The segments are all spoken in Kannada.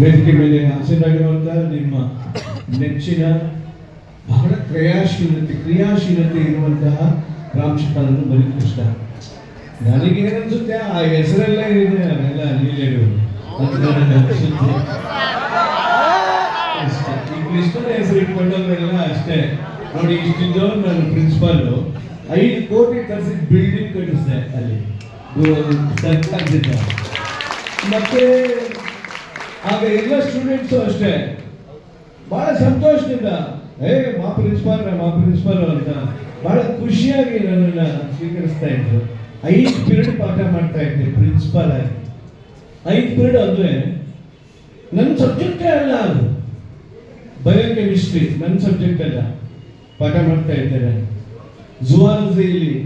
ವೇದಿಕೆ ಮೇಲೆ ಹಾಸರಾಗಿರುವಂಥ ನಿಮ್ಮ ನೆಚ್ಚಿನ ಬಹಳ ಕ್ರಿಯಾಶೀಲತೆ ಕ್ರಿಯಾಶೀಲತೆ ಇರುವಂತಹ ಪ್ರಾಂಶುಪಾಲರು ಬಲಿಕೃಷ್ಣ. ನನಗೇನನ್ಸುತ್ತೆ ಆ ಹೆಸರೆಲ್ಲ ಇದೆ ನನಗೆ ಅಷ್ಟೇ. ಈ ಕೃಷ್ಣನ ಹೆಸರು ಅಷ್ಟೇ. ನೋಡಿ ಇಷ್ಟಿದ್ದವ್ರು ನನ್ನ ಪ್ರಿನ್ಸಿಪಾಲ್ ಐದು ಕೋಟಿ ತರಿಸಿದ ಬಿಲ್ಡಿಂಗ್ ಕಟ್ಟಿಸಿದೆ ಅಲ್ಲಿ. ಮತ್ತೆ ಆಗ ಎಲ್ಲ ಸ್ಟೂಡೆಂಟ್ಸು ಅಷ್ಟೇ. ಬಹಳ ಸಂತೋಷದಿಂದ, ಏ ಮಾ ಪ್ರಿನ್ಸಿಪಾಲ್ ಮಾ ಪ್ರಿನ್ಸಿಪಾಲ್ ಅಂತ ಬಹಳ ಖುಷಿಯಾಗಿ ನನ್ನನ್ನು ಸ್ವೀಕರಿಸ್ತಾ ಇದ್ರು. ಐದು ಪೀರಿಯಡ್ ಪಾಠ ಮಾಡ್ತಾ ಇದ್ದೆ ಪ್ರಿನ್ಸಿಪಾಲ್ ಆಗಿ. ಐದು ಪೀರಿಯಡ್ ಅಂದ್ರೆ ನನ್ನ ಸಬ್ಜೆಕ್ಟೇ ಅಲ್ಲ ಅದು. ಬಯೋ ಕೆಮಿಸ್ಟ್ರಿ ನನ್ನ ಸಬ್ಜೆಕ್ಟ್ ಅಲ್ಲ. ಪಾಠ ಮಾಡ್ತಾ ಇದ್ದೆ ನಾನು. ಜುವಾಲಜಿಯಲ್ಲಿ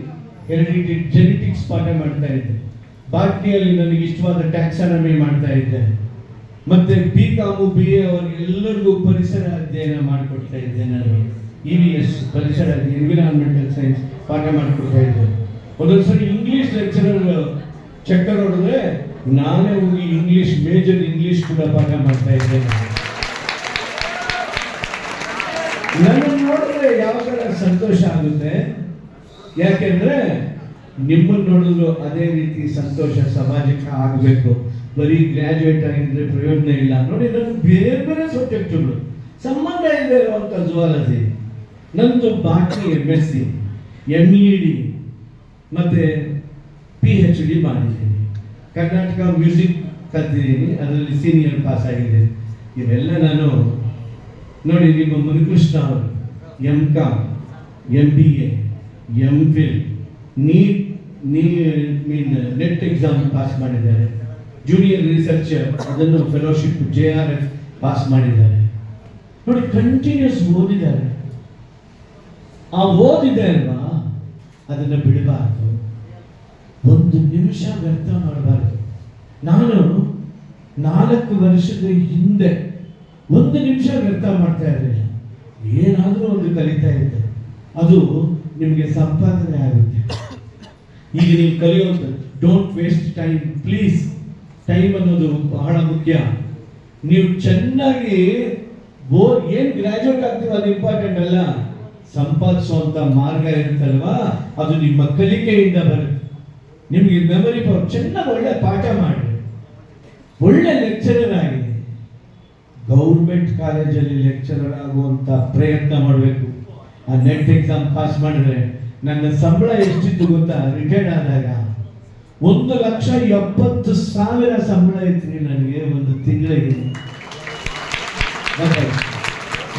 ಹೆರಿಡಿಟಿ ಜೆನೆಟಿಕ್ಸ್ ಪಾಠ ಮಾಡ್ತಾ ಇದ್ದೆ. ಬಾಟ್ನಿಯಲ್ಲಿ ನನಗೆ ಇಷ್ಟವಾದ ಟ್ಯಾಕ್ಸಾನಮಿ ಮಾಡ್ತಾ ಇದ್ದೆ. ಮತ್ತೆ ಬಿ ಕಾಮು ಬಿ ಎ ಅವರಿಗೆಲ್ಲರಿಗೂ ಪರಿಸರ ಅಧ್ಯಯನ ಮಾಡಿಕೊಡ್ತಾ ಇದ್ದೆ ನಾನು. ಇ ವಿ ಎಸ್ ಪರಿಸರ ಎನ್ವಿರಾನ್ಮೆಂಟಲ್ ಸೈನ್ಸ್ ಪಾಠ ಮಾಡಿಕೊಡ್ತಾ ಇದ್ದೆ ಒಂದೊಂದ್ಸರಿ ಇಂಗ್ಲಿಷ್ ಲೆಕ್ಚರರ್ ಚಕ್ಕರ್ ಹೊಡೆದ್ರೆ ನಾನೇ ಹೋಗಿ ಇಂಗ್ಲಿಷ್ ಮೇಜರ್ ಇಂಗ್ಲಿಷ್ ಕೂಡ ಪಾಠ ಮಾಡ್ತಾ ಇದ್ದೆ ನಾನು. ನನ್ನನ್ನು ನೋಡಿದ್ರೆ ಯಾವ ಥರ ಸಂತೋಷ ಆಗುತ್ತೆ? ಯಾಕೆಂದ್ರೆ ನಿಮ್ಮನ್ನು ನೋಡಿದ್ರು ಅದೇ ರೀತಿ ಸಂತೋಷ, ಸಮಾಜಕ್ಕೆ ಆಗಬೇಕು. ಬರೀ ಗ್ರಾಜುಯೇಟ್ ಆಗಿದ್ರೆ ಪ್ರಯೋಜನ ಇಲ್ಲ. ನೋಡಿ ನನ್ನ ಬೇರೆ ಬೇರೆ ಸಬ್ಜೆಕ್ಟ್ಗಳು ಸಂಬಂಧ ಇದೆ ಇರುವಂತ ಜುವಾಲಜಿ. ನಂದು botany M S C M E D ಮತ್ತೆ ಪಿ ಎಚ್ ಡಿ ಮಾಡಿದ್ದೀನಿ. ಕರ್ನಾಟಕ ಮ್ಯೂಸಿಕ್ ಕಲ್ತಿದ್ದೀನಿ, ಅದರಲ್ಲಿ ಸೀನಿಯರ್ ಪಾಸ್ ಆಗಿದೆ. ಇವೆಲ್ಲ ನಾನು, ನೋಡಿ, ನಿಮ್ಮ ಮುನಿಕೃಷ್ಣ ಅವರು M com M B A M phil NEET, ನೀ, ಮೀನ್, ನೆಟ್ ಎಕ್ಸಾಮ್ ಪಾಸ್ ಮಾಡಿದ್ದಾರೆ. ಜೂನಿಯರ್ ರಿಸರ್ಚರ್ ಅದನ್ನು fellowship J R F pass ಮಾಡಿದ್ದಾರೆ. ನೋಡಿ ಕಂಟಿನ್ಯೂಸ್ ಓದಿದ್ದಾರೆ. ಆ ಓದಿದೆ ಅಲ್ವಾ? ಅದನ್ನು ಬಿಡಬಾರ್ದು. ಒಂದು ನಿಮಿಷ ವ್ಯರ್ಥ ಮಾಡಬಾರ್ದು. ನಾನು ನಾಲ್ಕು ವರ್ಷದ ಹಿಂದೆ ಒಂದು ನಿಮಿಷ ವ್ಯರ್ಥ ಮಾಡ್ತಾ ಇರಲಿಲ್ಲ ಏನಾದರೂ ಒಂದು ಕಲಿತಾ ಇದ್ದೆ. ಅದು ನಿಮಗೆ ಸಂಪಾದನೆ ಆಗುತ್ತೆ. ಈಗ ನೀವು ಕಲಿಯೋದು don't waste time please time ಅನ್ನೋದು ಬಹಳ ಮುಖ್ಯ. ನೀವು ಚೆನ್ನಾಗಿ ಬೋ ಏನ್ ಗ್ರಾಜುಯೇಟ್ ಆಗ್ತೀರೋ ಅದು ಇಂಪಾರ್ಟೆಂಟ್ ಅಲ್ಲ. ಸಂಪಾದಿಸುವಂತ ಮಾರ್ಗ ಇರುತ್ತಲ್ವಾ? ಅದು ನಿಮ್ಮ ಕಲಿಕೆಯಿಂದ ಬರುತ್ತೆ. ನಿಮಗೆ ಮೆಮೊರಿ ಪವರ್ ಚೆನ್ನಾಗಿ ಒಳ್ಳೆ ಪಾಠ ಮಾಡಿ. ಒಳ್ಳೆ ಲೆಕ್ಚರರ್ ಆಗಿ. ಗೌರ್ಮೆಂಟ್ ಕಾಲೇಜಲ್ಲಿ ಲೆಕ್ಚರರ್ ಆಗುವಂತ ಪ್ರಯತ್ನ ಮಾಡಬೇಕು. ಆ ನೆಟ್ ಎಕ್ಸಾಮ್ ಪಾಸ್ ಮಾಡಿದ್ರೆ ನನ್ನ ಸಂಬಳ ಎಷ್ಟಿತ್ತು ಗೊತ್ತಾ? ರಿಟೈರ್ಡ್ ಆದಾಗ. ಒಂದು ಲಕ್ಷ ಎಪ್ಪತ್ತು ಸಾವಿರ ಸಂಬಳ ಐತ್ರಿ ನನಗೆ ಒಂದು ತಿಂಗಳಿಗೆ?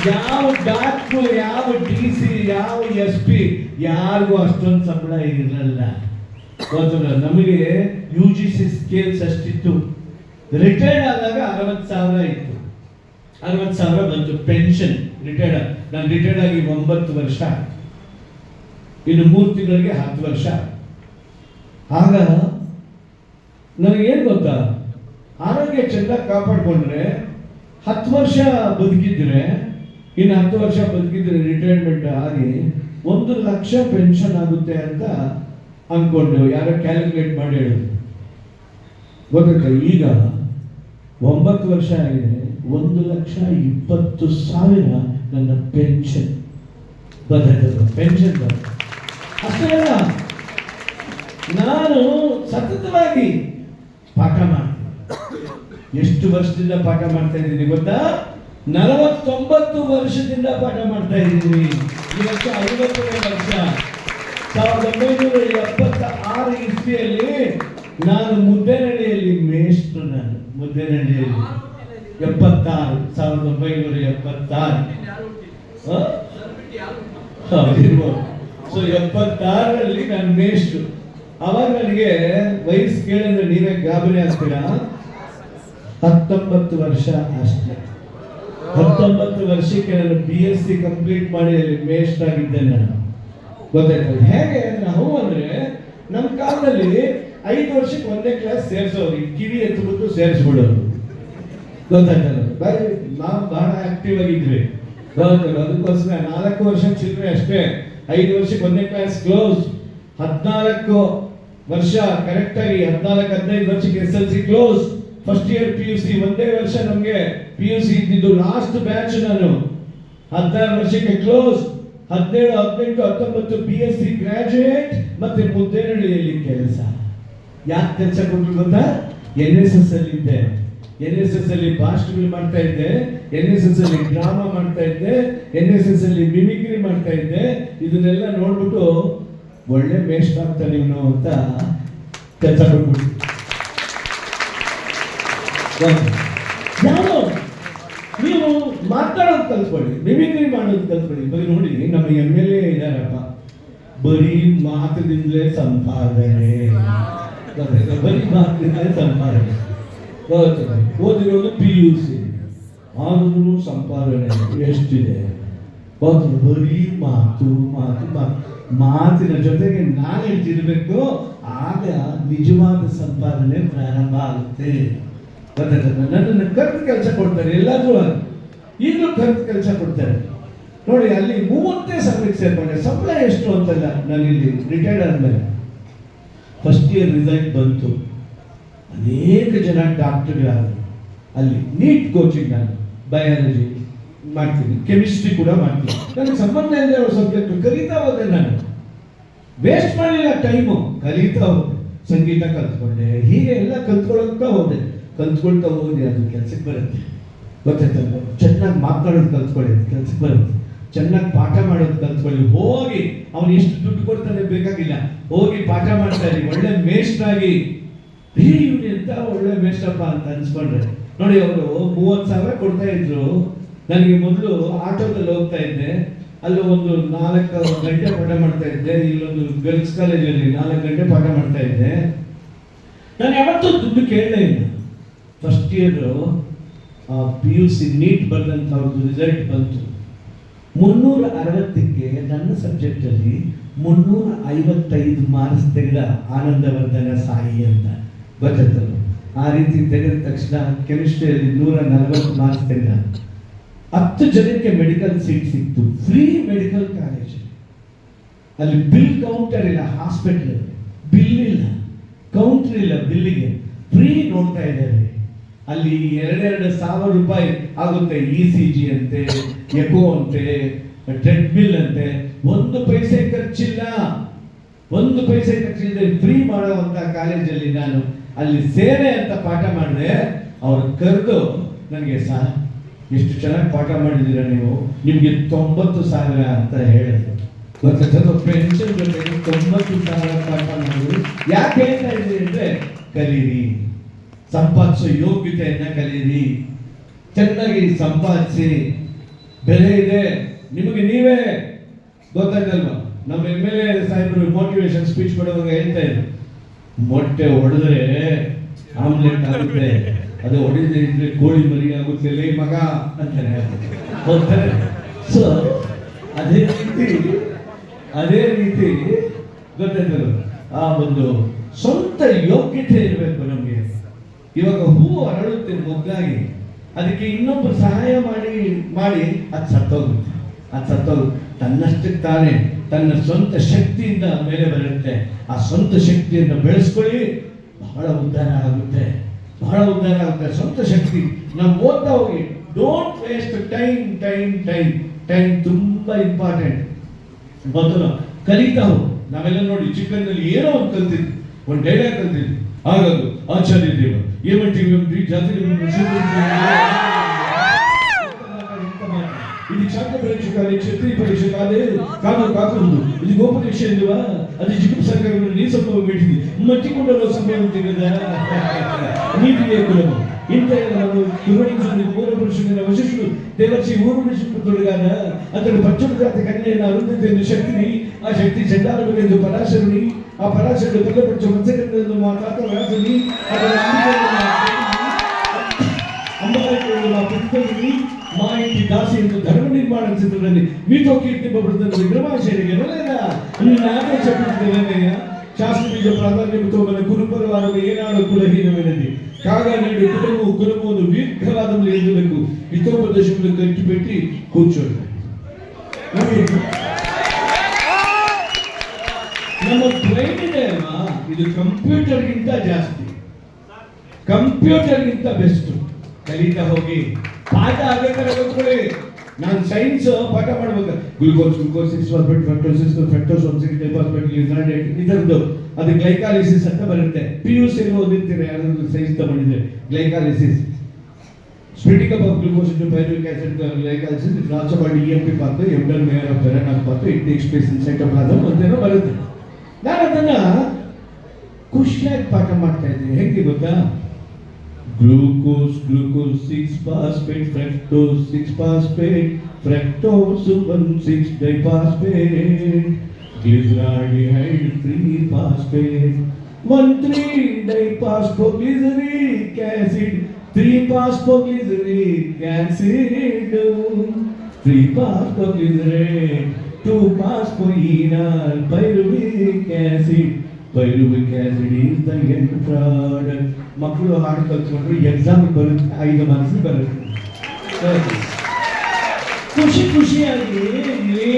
ಯಾವ ಡಾಕ್ಟ್ರು, ಯಾವ ಡಿ ಸಿ, ಯಾವ ಎಸ್ ಪಿ, ಯಾರಿಗೂ ಅಷ್ಟೊಂದು ಸಂಬಳ ಇರಲ್ಲ. ಗೊತ್ತಲ್ಲ ನಮಗೆ ಯು ಜಿ ಸಿ ಸ್ಕೇಲ್ಸ್ ಅಷ್ಟಿತ್ತು. ರಿಟೈರ್ಡ್ ಆದಾಗ ಅರವತ್ತು ಸಾವಿರ ಇತ್ತು. ಅರವತ್ತು ಸಾವಿರ ಬಂತು. Pension, retired. ನಾನು ರಿಟೈರ್ಡ್ ಆಗಿ ಒಂಬತ್ತು ವರ್ಷ ಇನ್ನು ಮೂರು ತಿಂಗಳಿಗೆ ಹತ್ತು ವರ್ಷ ಆಗ ನನಗೇನು ಗೊತ್ತಾ? ಆರೋಗ್ಯ ಚೆಂದ ಕಾಪಾಡಿಕೊಂಡ್ರೆ ಹತ್ತು ವರ್ಷ ಬದುಕಿದ್ರೆ, ಇನ್ನು ಹತ್ತು ವರ್ಷ ಬದುಕಿದ್ರೆ ರಿಟೈರ್ಮೆಂಟ್ ಆಗಿ ಒಂದು ಲಕ್ಷ ಪೆನ್ಷನ್ ಆಗುತ್ತೆ ಅಂತ ಅಂದ್ಕೊಂಡು ಯಾರೋ ಕ್ಯಾಲ್ಕುಲೇಟ್ ಮಾಡಿ ಹೇಳಿದ್ರು ಗೊತ್ತಾಯ್ತಾ? ಈಗ ಒಂಬತ್ತು ವರ್ಷ ಆಗಿದೆ, ಒಂದು ಲಕ್ಷ ಇಪ್ಪತ್ತು ಸಾವಿರ ನನ್ನ ಪೆನ್ಷನ್ ಬರ್ತದೆ ಪೆನ್ಷನ್ ಬರ್ತದೆ ಅಷ್ಟೇ ಅಲ್ಲ ನಾನು ಸತತವಾಗಿ ಪಾಠ ಮಾಡ್ತೀನಿ. ಎಷ್ಟು ವರ್ಷದಿಂದ ಪಾಠ ಮಾಡ್ತಾ ಇದ್ದೀನಿ ಗೊತ್ತಾ? ನಲವತ್ತೊಂಬತ್ತು ವರ್ಷದಿಂದ ಪಾಠ ಮಾಡ್ತಾ ಇದ್ದೀನಿ. ಇವತ್ತು ಐವತ್ತನೇ ವರ್ಷ. ಸಾವಿರದ ಒಂಬೈನೂರ ಎಪ್ಪತ್ತ ಆರು ಇಸ್ವಿಯಲ್ಲಿ ನಾನು ಮುದ್ದೆನಹಳ್ಳಿಯಲ್ಲಿ ಮೇಷ್ಟ್ರು ನಾನು ಮುದ್ದೆನಹಳ್ಳಿಯಲ್ಲಿ. ಎಪ್ಪತ್ತಾರು ಸಾವಿರದ ಒಂಬೈನೂರ ಎಪ್ಪತ್ತಾರು. ಸೊ ಎಪ್ಪತ್ತಾರರಲ್ಲಿ ನಾನು ಮೇಷ್ಟ್ರು. ಅವಾಗ ನನಗೆ ವಯಸ್ಸು ಕೇಳಿದ್ರೆ ನೀವೇ ಗಾಬರಿ ಆಗ್ತೀರಾ? ಹತ್ತೊಂಬತ್ತು ವರ್ಷ ಅಷ್ಟೇ. ಹತ್ತೊಂಬತ್ತು ವರ್ಷಕ್ಕೆ ನಾನು ಬಿ ಎಸ್ ಸಿ ಕಂಪ್ಲೀಟ್ ಮಾಡಿ ಅಲ್ಲಿ ಮೇಸ್ಟ್ ಆಗಿದ್ದೆ ನಾನು. ಗೊತ್ತಾಯ್ತು ಹೇಗೆ ನಾವು ಅಂದ್ರೆ ನಮ್ಮ ಕಾಲದಲ್ಲಿ ಐದು ವರ್ಷಕ್ಕೆ ಒಂದೇ ಕ್ಲಾಸ್ ಸೇರಿಸೋರು ಕಿವಿ ಎತ್ಬಿಟ್ಟು ಸೇರಿಸ್ಬಿಡೋರು. ಗೊತ್ತಾಯ್ತಲ್ಲ? ಬರೀ ನಾವು ಬಹಳ ಆಕ್ಟಿವ್ ಆಗಿದ್ವಿ. ಗೊತ್ತಾಯ್ತಲ್ಲ? ಅದಕ್ಕೋಸ್ಕರ ನಾಲ್ಕು ವರ್ಷ ಚಿಲ್ಲರೆ ಅಷ್ಟೇ. ಐದು ವರ್ಷಕ್ಕೆ ಒಂದೇ ಕ್ಲಾಸ್ ಕ್ಲೋಸ್ ಹದಿನಾಲ್ಕು ವರ್ಷ ಕರೆಕ್ಟ್ ಆಗಿ ಹದಿನಾಲ್ಕು, ಹದಿನೈದು ವರ್ಷಕ್ಕೆ S L C close first year P U C ಒಂದೇ ವರ್ಷ ನಮಗೆ ಪಿ ಯು ಸಿ ಇದ್ದಿದ್ದು ಲಾಸ್ಟ್ ಬ್ಯಾಚ್ ನಾನು. ಹದಿನಾರು ವರ್ಷಕ್ಕೆ ಕ್ಲೋಸ್ ಹದಿನೇಳು, ಹದಿನೆಂಟು, ಹತ್ತೊಂಬತ್ತು ಪಿ ಎಸ್ ಸಿ ಗ್ರಾಜುಯೇಟ್ ಮತ್ತೆ ಮುದ್ದೇನಹಳ್ಳಿಯಲ್ಲಿ ಕೆಲಸ. ಯಾಕೆ ಕೆಲಸ ಕೊಟ್ಟರು ಗೊತ್ತಾ? ಎನ್ ಎಸ್ ಎಸ್ ಅಲ್ಲಿ ಇದ್ದೆ. ಎನ್ ಎಸ್ ಎಸ್ ಅಲ್ಲಿ ಭಾಷಣಗಳು ಮಾಡ್ತಾ ಇದ್ದೆ. ಎನ್ ಎಸ್ ಎಸ್ ಅಲ್ಲಿ ಡ್ರಾಮಾ ಮಾಡ್ತಾ ಇದ್ದೆ. ಎನ್ ಎಸ್ ಎಸ್ ಅಲ್ಲಿ ಮಿಮಿಕ್ರಿ ಮಾಡ್ತಾ ಇದ್ದೆ. ಇದನ್ನೆಲ್ಲ ನೋಡ್ಬಿಟ್ಟು ಒಳ್ಳೆ ಮೇಸ್ಟ್ ಆಗ್ತಾನೆ ಇವನು ಅಂತ ಕೆಲಸ ಕೊಟ್ಬಿಟ್ಟು ಯಾರು? ನೀವು ಮಾತಾಡೋದು ಕಲ್ತ್ಕೊಳ್ಳಿ ಮಿಮಿಕ್ರಿ ಮಾಡೋದು ಕಲ್ತ್ಕೊಳ್ಳಿ ಇವಾಗ ನೋಡಿ, ನಮ್ಮ ಎಂ ಎಲ್ ಎ ಇದಾರಪ್ಪ. ಬರೀ ಮಾತಿನಿಂದಲೇ ಸಂಪಾದನೆ? ಬರೀ ಮಾತಿನಿಂದಲೇ ಸಂಪಾದನೆ? ಓದಿರೋದು ಪಿ ಯು ಸಿ ಆದ್ರೂ ಸಂಪಾದನೆ ಎಷ್ಟಿದೆ? ಬರೀ ಮಾತು ಮಾತು ಮಾತು. ಮಾತಿನ ಜೊತೆಗೆ ನಾಲೆಡ್ಜ್ ಇರಬೇಕು, ಆಗ ನಿಜವಾದ ಸಂಪಾದನೆ ಪ್ರಾರಂಭ ಆಗುತ್ತೆ? ನನ್ನನ್ನು ಕರೆದು ಕೆಲಸ ಕೊಡ್ತಾರೆ, ಎಲ್ಲಾದ್ರೂ. ಈಗಲೂ ಕರೆದು ಕೆಲಸ ಕೊಡ್ತಾರೆ. ನೋಡಿ, ಅಲ್ಲಿ ಮೂವತ್ತೇ ಸಂಘಕ್ಕೆ ಸೇರ್ಕೊಂಡೆ ಸಂಬಳ ಎಷ್ಟು ಅಂತಲ್ಲ ನಾನು ಇಲ್ಲಿ ರಿಟೈರ್ಡ್ ಆದಮೇಲೆ. ಫಸ್ಟ್ ಇಯರ್ ರಿಸಲ್ಟ್ ಬಂತು. ಅನೇಕ ಜನ ಡಾಕ್ಟರ್ಗಳಾದರು ಅಲ್ಲಿ ನೀಟ್ ಕೋಚಿಂಗ್ ನಾನು ಬಯಾಲಜಿ ಮಾಡ್ತೀನಿ. ಕೆಮಿಸ್ಟ್ರಿ ಕೂಡ ಮಾಡ್ತೀನಿ. ನನಗೆ ಸಂಬಂಧ ಇಲ್ಲದೆ ಇರೋ ಸಬ್ಜೆಕ್ಟ್ ಕಲಿತಾ ಹೋದೆ ನಾನು. ವೇಸ್ಟ್ ಮಾಡಲಿಲ್ಲ ಟೈಮು ಕಲಿತಾ ಹೋದೆ. ಸಂಗೀತ ಕಲ್ತ್ಕೊಂಡೆ. ಹೀಗೆ ಎಲ್ಲ ಕಲ್ತ್ಕೊಳಕ್ತಾ ಹೋದೆ. ಕಲ್ತ್ಕೊಳ್ತಾ ಹೋಗಿ ಅದು ಕೆಲ್ಸಕ್ಕೆ ಬರುತ್ತೆ. ಗೊತ್ತಾಯ್ತಲ್ಲ ಚೆನ್ನಾಗಿ ಮಾತಾಡೋದು ಕಲ್ತ್ಕೊಳ್ಳಿ. ಕೆಲ್ಸಕ್ಕೆ ಬರುತ್ತೆ. ಚೆನ್ನಾಗಿ ಪಾಠ ಮಾಡೋದು ಕಲ್ತ್ಕೊಳ್ಳಿ. ಹೋಗಿ. ಅವನು ಎಷ್ಟು ದುಡ್ಡು ಕೊಡ್ತಾನೆ ಬೇಕಾಗಿಲ್ಲ. ಹೋಗಿ ಪಾಠ ಮಾಡ್ತಾ ಇರಿ. ಒಳ್ಳೆ ಮೇಷ್ಟ್ರಾಗಿ ಹೇ ಇವ್ನು ಎಂತ ಒಳ್ಳೆ ಮೇಷ್ಟ್ರಪ್ಪ ಅಂತ ಅನ್ಸ್ಕೊಂಡ್ರೆ. ನೋಡಿ ಅವರು ಮೂವತ್ತು ಸಾವಿರ ಕೊಡ್ತಾ ಇದ್ರು. ನನಗೆ ಮೊದಲು ಆಟೋದಲ್ಲಿ ಹೋಗ್ತಾ ಇದ್ದೆ. ಅಲ್ಲಿ ಒಂದು ನಾಲ್ಕು ಗಂಟೆ ಪಾಠ ಮಾಡ್ತಾ ಇದ್ದೆ. ಇಲ್ಲೊಂದು ಗರ್ಲ್ಸ್ ಕಾಲೇಜಲ್ಲಿ ನಾಲ್ಕು ಗಂಟೆ ಪಾಠ ಮಾಡ್ತಾ ಇದ್ದೆ. ನಾನು ಯಾವತ್ತೂ ದುಡ್ಡು ಕೇಳಲೇ ಇಲ್ಲ. First year P U C NEET ಬರೆದಂಥ ಒಂದು ರಿಸಲ್ಟ್ ಬಂತು. ಮುನ್ನೂರ ಅರವತ್ತಕ್ಕೆ ನನ್ನ ಸಬ್ಜೆಕ್ಟಲ್ಲಿ ಮುನ್ನೂರ ಐವತ್ತೈದು ಮಾರ್ಕ್ಸ್ ತೆಗೆದ ಆನಂದವರ್ಧನ ಸಾಯಿ ಅಂತ ಬಜೆಟ್ ಆ ರೀತಿ ತೆಗೆದ ತಕ್ಷಣ ಕೆಮಿಸ್ಟ್ರಿಯಲ್ಲಿ ನೂರ ನಲವತ್ತು ಮಾರ್ಕ್ಸ್ ತೆಗೆದ. ಹತ್ತು ಜನಕ್ಕೆ ಮೆಡಿಕಲ್ ಸೀಟ್ ಸಿಕ್ತು. ಫ್ರೀ ಮೆಡಿಕಲ್ ಕಾಲೇಜ್ ಅಲ್ಲಿ. ಬಿಲ್ ಕೌಂಟರ್ ಇಲ್ಲ ಹಾಸ್ಪಿಟಲ್ ಬಿಲ್ ಇಲ್ಲ. ಕೌಂಟರ್ ಇಲ್ಲ ಬಿಲ್ಲಿಗೆ ಫ್ರೀ ನೋಡ್ತಾ ಇದ್ದಾರೆ. ಅಲ್ಲಿ ಎರಡೆರಡು ಸಾವಿರ ರೂಪಾಯಿ ಆಗುತ್ತೆ ಇ ಸಿ ಜಿ ಅಂತೆ ಎಕೋ ಅಂತೆ ಟ್ರೆಡ್ಮಿಲ್ ಅಂತೆ. ಒಂದು ಪೈಸೆ ಖರ್ಚಿಲ್ಲ. ಒಂದು ಪೈಸೆ ಖರ್ಚಿಲ್ಲದೆ ಫ್ರೀ ಮಾಡುವಂತ ಕಾಲೇಜಲ್ಲಿ ನಾನು ಅಲ್ಲಿ ಸೇವೆ ಅಂತ ಪಾಠ ಮಾಡಿದೆ ಅವ್ರು ಕರೆದು ನನಗೆ ಸಹ ಎಷ್ಟು ಚೆನ್ನಾಗಿ ಪಾಠ ಮಾಡಿದ್ದೀರಾ ನೀವು? ನಿಮಗೆ ತೊಂಬತ್ತು ಸಾವಿರ ಅಂತ ಹೇಳಿದ್ರು. ಗೊತ್ತಾಯ್ತದ ಪೆನ್ಷನ್ ಜೊತೆಗೆ ತೊಂಬತ್ತು ಸಾವಿರ ಪಾಠ ಮಾಡಿದ್ರು. ಯಾಕೆ ಹೇಳ್ತಾ ಇದ್ದೀರಿ ಅಂದ್ರೆ, ಕಲೀರಿ. ಸಂಪಾದಿಸೋ ಯೋಗ್ಯತೆಯನ್ನ ಕಲೀರಿ. ಚೆನ್ನಾಗಿ ಸಂಪಾದಿಸಿ. ಬೆಲೆ ಇದೆ. ನಿಮಗೆ ನೀವೇ ಗೊತ್ತಾಯ್ತಲ್ವಾ? ನಮ್ಮ ಎಂ ಎಲ್ ಎ ಸಾಹೇಬರು ಮೋಟಿವೇಶನ್ ಸ್ಪೀಚ್ ಕೊಡುವಾಗ ಹೇಳ್ತಾ ಇದ್ರು. ಮೊಟ್ಟೆ ಹೊಡೆದ್ರೆ ಆಮ್ಲೆಟ್ ಆಗುತ್ತೆ. ಅದು ಹೊಡೆದೇ ಇದ್ರೆ ಕೋಳಿ ಮರಿ ಆಗುತ್ತೆ, ಲೇ ಮಗ ಅಂತಾನೆ ಹೋಗ್ತಾರೆ. ಸೊ ಅದೇ ರೀತಿ ಅದೇ ರೀತಿ ಗೊತ್ತಾಯ್ತಲ್ಲ ಆ ಒಂದು ಸ್ವಂತ ಯೋಗ್ಯತೆ ಇರಬೇಕು ನಮಗೆ. ಇವಾಗ ಹೂವು ಅರಳುತ್ತೆ ಮೊಗ್ಗಾಗಿ ಅದಕ್ಕೆ ಇನ್ನೊಬ್ಬರು ಸಹಾಯ ಮಾಡಿ ಮಾಡಿ, ಅದು ಸತ್ತೋಗುತ್ತೆ. ಅದು ಸತ್ತೋಗುತ್ತೆ. ತನ್ನಷ್ಟಕ್ಕೆ ತಾನೇ, ತನ್ನ ಸ್ವಂತ ಶಕ್ತಿಯಿಂದ ಮೇಲೆ ಬರುತ್ತೆ. ಆ ಸ್ವಂತ ಶಕ್ತಿಯನ್ನು ಬೆಳೆಸ್ಕೊಳ್ಳಿ, ಬಹಳ ಉದ್ಧಾರ ಆಗುತ್ತೆ. ಬಹಳ ಉದ್ಧಾರ ಅಂತ, ಸ್ವಂತ ಶಕ್ತಿ. ನಾವು ಓದ್ತಾ ಹೋಗಿ don't waste time time time time ತುಂಬಾ ಇಂಪಾರ್ಟೆಂಟ್ ಬದಲ ಕಲಿತಾ ಹೋಗಿ. ನಾವೆಲ್ಲ ನೋಡಿ ಚಿಕ್ಕಂದಲ್ಲಿ ಏನೋ ಒಂದು ಕಲ್ತಿದ್ವಿ, ಒಂದು ಡೈಲಾಗ್ ಕಲ್ತಿದ್ವಿ. ಹಾಗಾದ್ರು, ಆಚಾರ್ಯ ದೇವ ಏಮಂಟಿ ಜಾತಿ శాంతపరీక్ష కానీ చిత్రీపరీక్ష కాదే కాదు కాకూడదు ఇది గోపరీక్షవా అది జిగుప్సకరమైన నీ సంభవం పెట్టింది మట్టి కుండలో సమయం కదా నీటి ఏ కులము ఇంతైనా వివరించింది పూర్వపురుషుడైన వశిష్ఠుడు దేవర్షి ఊరుపురుషుడు కాదా అతడు పచ్చుడు కాత కన్యైన అరుంధతి శక్తిని ఆ శక్తి చెడ్డాలకు లేదు పరాశరుని ఆ పరాశరుడు పిల్లపరచు మా తాత వ్యాసుని అతను అంబారి మా మా ఇంటి దాసి ఇంటి ధర్మ నిర్మాణం సిద్ధులని మీతో కీర్తింపబడుతున్న విగ్రహాచార్య లేదా నాకే చెప్పింది శాస్త్ర బీజ ప్రాధాన్యంతో మన కురుపర వారు ఏనాడు కులహీనమైనది కాగా నేడు కులము కులమును దీర్ఘవాదములు ఎందులకు హితోపదేశములు కట్టి పెట్టి కూర్చోండి ನಮ್ಮ ಬ್ರೈನ್ ಇದೆ ಅಲ್ವಾ ಇದು ಕಂಪ್ಯೂಟರ್ಗಿಂತ ಜಾಸ್ತಿ ಕಂಪ್ಯೂಟರ್ಗಿಂತ ಬೆಸ್ಟ್ ಕಲಿತಾ ಹೋಗಿ ಪಾಠ ಆಗ್ಬೇಕಾದ್ರೆ ಓದ್ಕೊಳ್ಳಿ ನಾನು ಸೈನ್ಸ್ ಪಾಠ ಮಾಡ್ಬೇಕು. Glucose glucose six phosphate fructose six fructose one six diphosphate ಲಿಸರ್ಡೇಟ್ ಇದರದ್ದು. ಅದು ಗ್ಲೈಕಾಲಿಸಿಸ್ ಅಂತ ಬರುತ್ತೆ. ಪಿ ಯು ಸಿ ಓದಿರ್ತೀರಿ? ಯಾರಾದ್ರೂ science ತಗೊಂಡಿದ್ರೆ. Glycolysis Splitting up of glucose into pyruvic acid uh, glycolysis is also called EMP pathway, Embden of of Berenach pathway. It takes place in cytoplasm ಅಂತೇನೋ ಬರುತ್ತೆ. ನಾನು ಅದನ್ನ ಖುಷಿಯಾಗಿ ಪಾಠ ಮಾಡ್ತಾ ಇದ್ದೀನಿ. ಹೆಂಗೆ ಗೊತ್ತಾ? glucose glucose 6 phosphate fructose 6 phosphate fructose 1 6 diphosphate. Glyceraldehyde 3 phosphate. 1 3 diphosphoglyceric acid. 3 phosphoglyceric acid. 3 phosphoglycerate. 2 phosphoenol pyruvic acid. Acid pyruvic acid is ಮಕ್ಕಳು ಹಾಡು ಕಲ್ತ್ಕೊಂಡ್ರು ಎಕ್ಸಾಮ್ ಬರುತ್ತೆ, ಐದು ಮಾರ್ಕ್ಸ್ ಬರುತ್ತೆ. ಖುಷಿ ಖುಷಿಯಾಗಿ ಇಲ್ಲಿ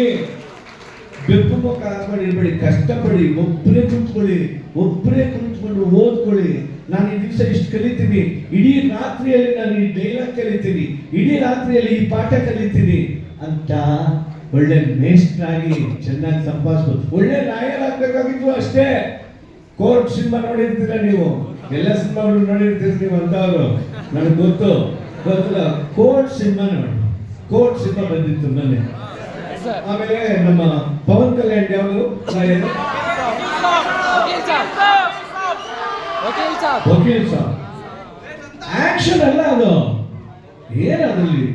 ಬೆಪ್ಪು ಮುಖ ಹಾಕೊಂಡು ಇರ್ಬೇಡಿ, ಕಷ್ಟಪಡಿ ಒಬ್ಬರೇ ಕುಂತ್ಕೊಳ್ಳಿ ಒಬ್ಬರೇ ಕುಂತ್ಕೊಂಡು ಓದ್ಕೊಳ್ಳಿ. ನಾನು ಈ ದಿವಸ ಇಷ್ಟು ಕಲಿತೀನಿ, ಇಡೀ ರಾತ್ರಿಯಲ್ಲಿ ನಾನು ಈ ಡೈಲಾಗ್ ಕಲಿತೀನಿ, ಇಡೀ ರಾತ್ರಿಯಲ್ಲಿ ಈ ಪಾಠ ಕಲಿತೀನಿ ಅಂತ ಒಳ್ಳೆ ಮೇಸ್ಟ್ರಾಗಿ ಚೆನ್ನಾಗಿ ಸಂಪಾದಿಸ್ಬೋದು. ಒಳ್ಳೆ ನಾಯರಾಗಬೇಕಾಗಿತ್ತು ಅಷ್ಟೇ. ಕೋರ್ಟ್ ಸಿನಿಮಾ ನೋಡಿರ್ತೀರ ನೀವು? ಎಲ್ಲ ಸಿನಿಮಾಗಳು ನೋಡಿರ್ತೀರಿ ನೀವು ಅಂತವರು ನನಗೆ ಗೊತ್ತು. ಗೊತ್ತಿಲ್ಲ. ಕೋರ್ಟ್ ಸಿನಿಮಾ ನೋಡಿ. ಕೋರ್ಟ್ ಸಿನಿಮಾ ಬಂದಿತ್ತು ಮೊನ್ನೆ. ಆಮೇಲೆ ನಮ್ಮ ಪವನ್ ಕಲ್ಯಾಣ್ ಯಾವುದು ವಕೀಲ್ ಸಾಬ್. ಆಕ್ಷನ್ ಅಲ್ಲ ಅದು. ಏನದ್ರಲ್ಲಿ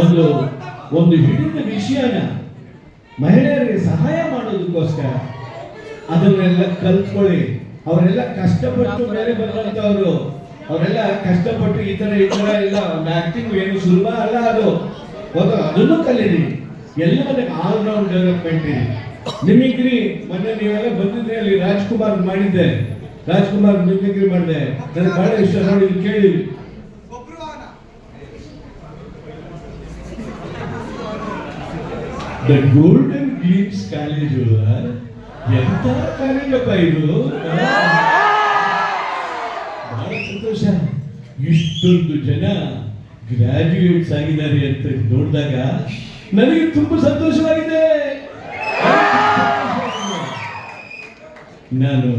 ಒಂದು ಒಂದು ಹಿಡಿದ ವಿಷಯನ ಮಹಿಳೆಯರಿಗೆ ಸಹಾಯ ಮಾಡೋದಕ್ಕೋಸ್ಕರ. ಅದನ್ನೆಲ್ಲ ಕಲ್ತ್ಕೊಳ್ಳಿ. ಅವರೆಲ್ಲ ಕಷ್ಟಪಟ್ಟು ಮೇಲೆ ಬಂದಂತವ್ರು ಅವರೆಲ್ಲ ಕಷ್ಟಪಟ್ಟು ಈ ತರ ಈ ತರ ಎಲ್ಲ ಆಕ್ಟಿಂಗ್ ಏನು ಸುಲಭ ಅಲ್ಲ ಅದು. ಹೌದಾ? ಅದನ್ನು ಕಲೀರಿ. ಎಲ್ಲವನ್ನ ಆಲ್ ರೌಂಡ್ ಡೆವಲಪ್ಮೆಂಟ್ ನಿಮಿಗ್ರಿ, ಮೊನ್ನೆ ನೀವೆಲ್ಲ ಬಂದಿದ್ರೆ ಅಲ್ಲಿ ರಾಜ್ಕುಮಾರ್ ಮಾಡಿದ್ದೆ. ರಾಜ್ಕುಮಾರ್ ನಿಮಿಗ್ರಿ ಮಾಡಿದೆ. ನನಗೆ ಬಹಳ ಇಷ್ಟ, ನೋಡಿ ಇಲ್ಲಿ ಕೇಳಿ. ದ ಗೋಲ್ಡನ್ ಗ್ಲೀಮ್ಸ್ ಕಾಲೇಜು ಎಂತ ಕಾಲೇಜಪ್ಪ ಇದು? ಬಹಳ ಸಂತೋಷ. ಇಷ್ಟೊಂದು ಜನ ಗ್ರಾಜುಯೇಟ್ಸ್ ಆಗಿದ್ದಾರೆ ಅಂತ ನೋಡಿದಾಗ ನನಗೆ ತುಂಬಾ ಸಂತೋಷವಾಗಿದೆ. ನಾನು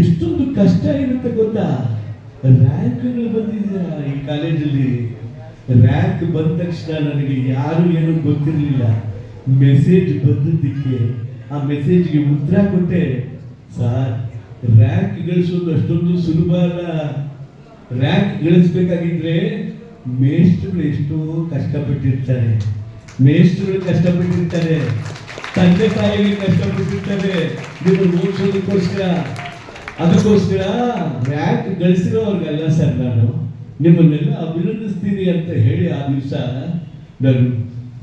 ಎಷ್ಟೊಂದು ಕಷ್ಟ ಇರುತ್ತೆ ಗೊತ್ತಾ? ರ್ಯಾಂಕ್ಗಳು ಬಂದಿದ್ದೀರಾ ಈ ಕಾಲೇಜಲ್ಲಿ ರ್ಯಾಂಕ್ ಬಂದ ತಕ್ಷಣ ನನಗೆ ಯಾರು ಏನು ಗೊತ್ತಿರಲಿಲ್ಲ. ಮೆಸೇಜ್ ಬಂದದ್ದಕ್ಕೆ ಆ ಮೆಸೇಜ್ಗೆ ಉತ್ತರ ಕೊಟ್ಟೆ, ಸರ್ ರ್ಯಾಂಕ್ ಗಳಿಸೋದು ಅಷ್ಟೊಂದು ಸುಲಭ ಅಲ್ಲ. ರ್ಯಾಂಕ್ ಗಳಿಸ್ಬೇಕಾಗಿದ್ರೆ ಮೇಷ್ಟ್ರುಗಳು ಎಷ್ಟೋ ಕಷ್ಟಪಟ್ಟಿರ್ತಾರೆ. ಮೇಷ್ಟ್ರುಗಳು ಕಷ್ಟಪಟ್ಟಿರ್ತಾರೆ. ತಂದೆ ತಾಯಿಗೆ ಕಷ್ಟಪಟ್ಟಿರ್ತಾರೆ. ನೀವು ಓದಿಸೋದಕ್ಕೋಸ್ಕರ. ಅದಕ್ಕೋಸ್ಕರ ರ್ಯಾಂಕ್ ಗಳಿಸಿರೋರ್ಗಲ್ಲ ಸರ್ ನಾನು. ನಿಮ್ಮನ್ನೆಲ್ಲ ಅಭಿನಂದಿಸ್ತೀನಿ ಅಂತ ಹೇಳಿ ಆ ದಿವಸ ನಾನು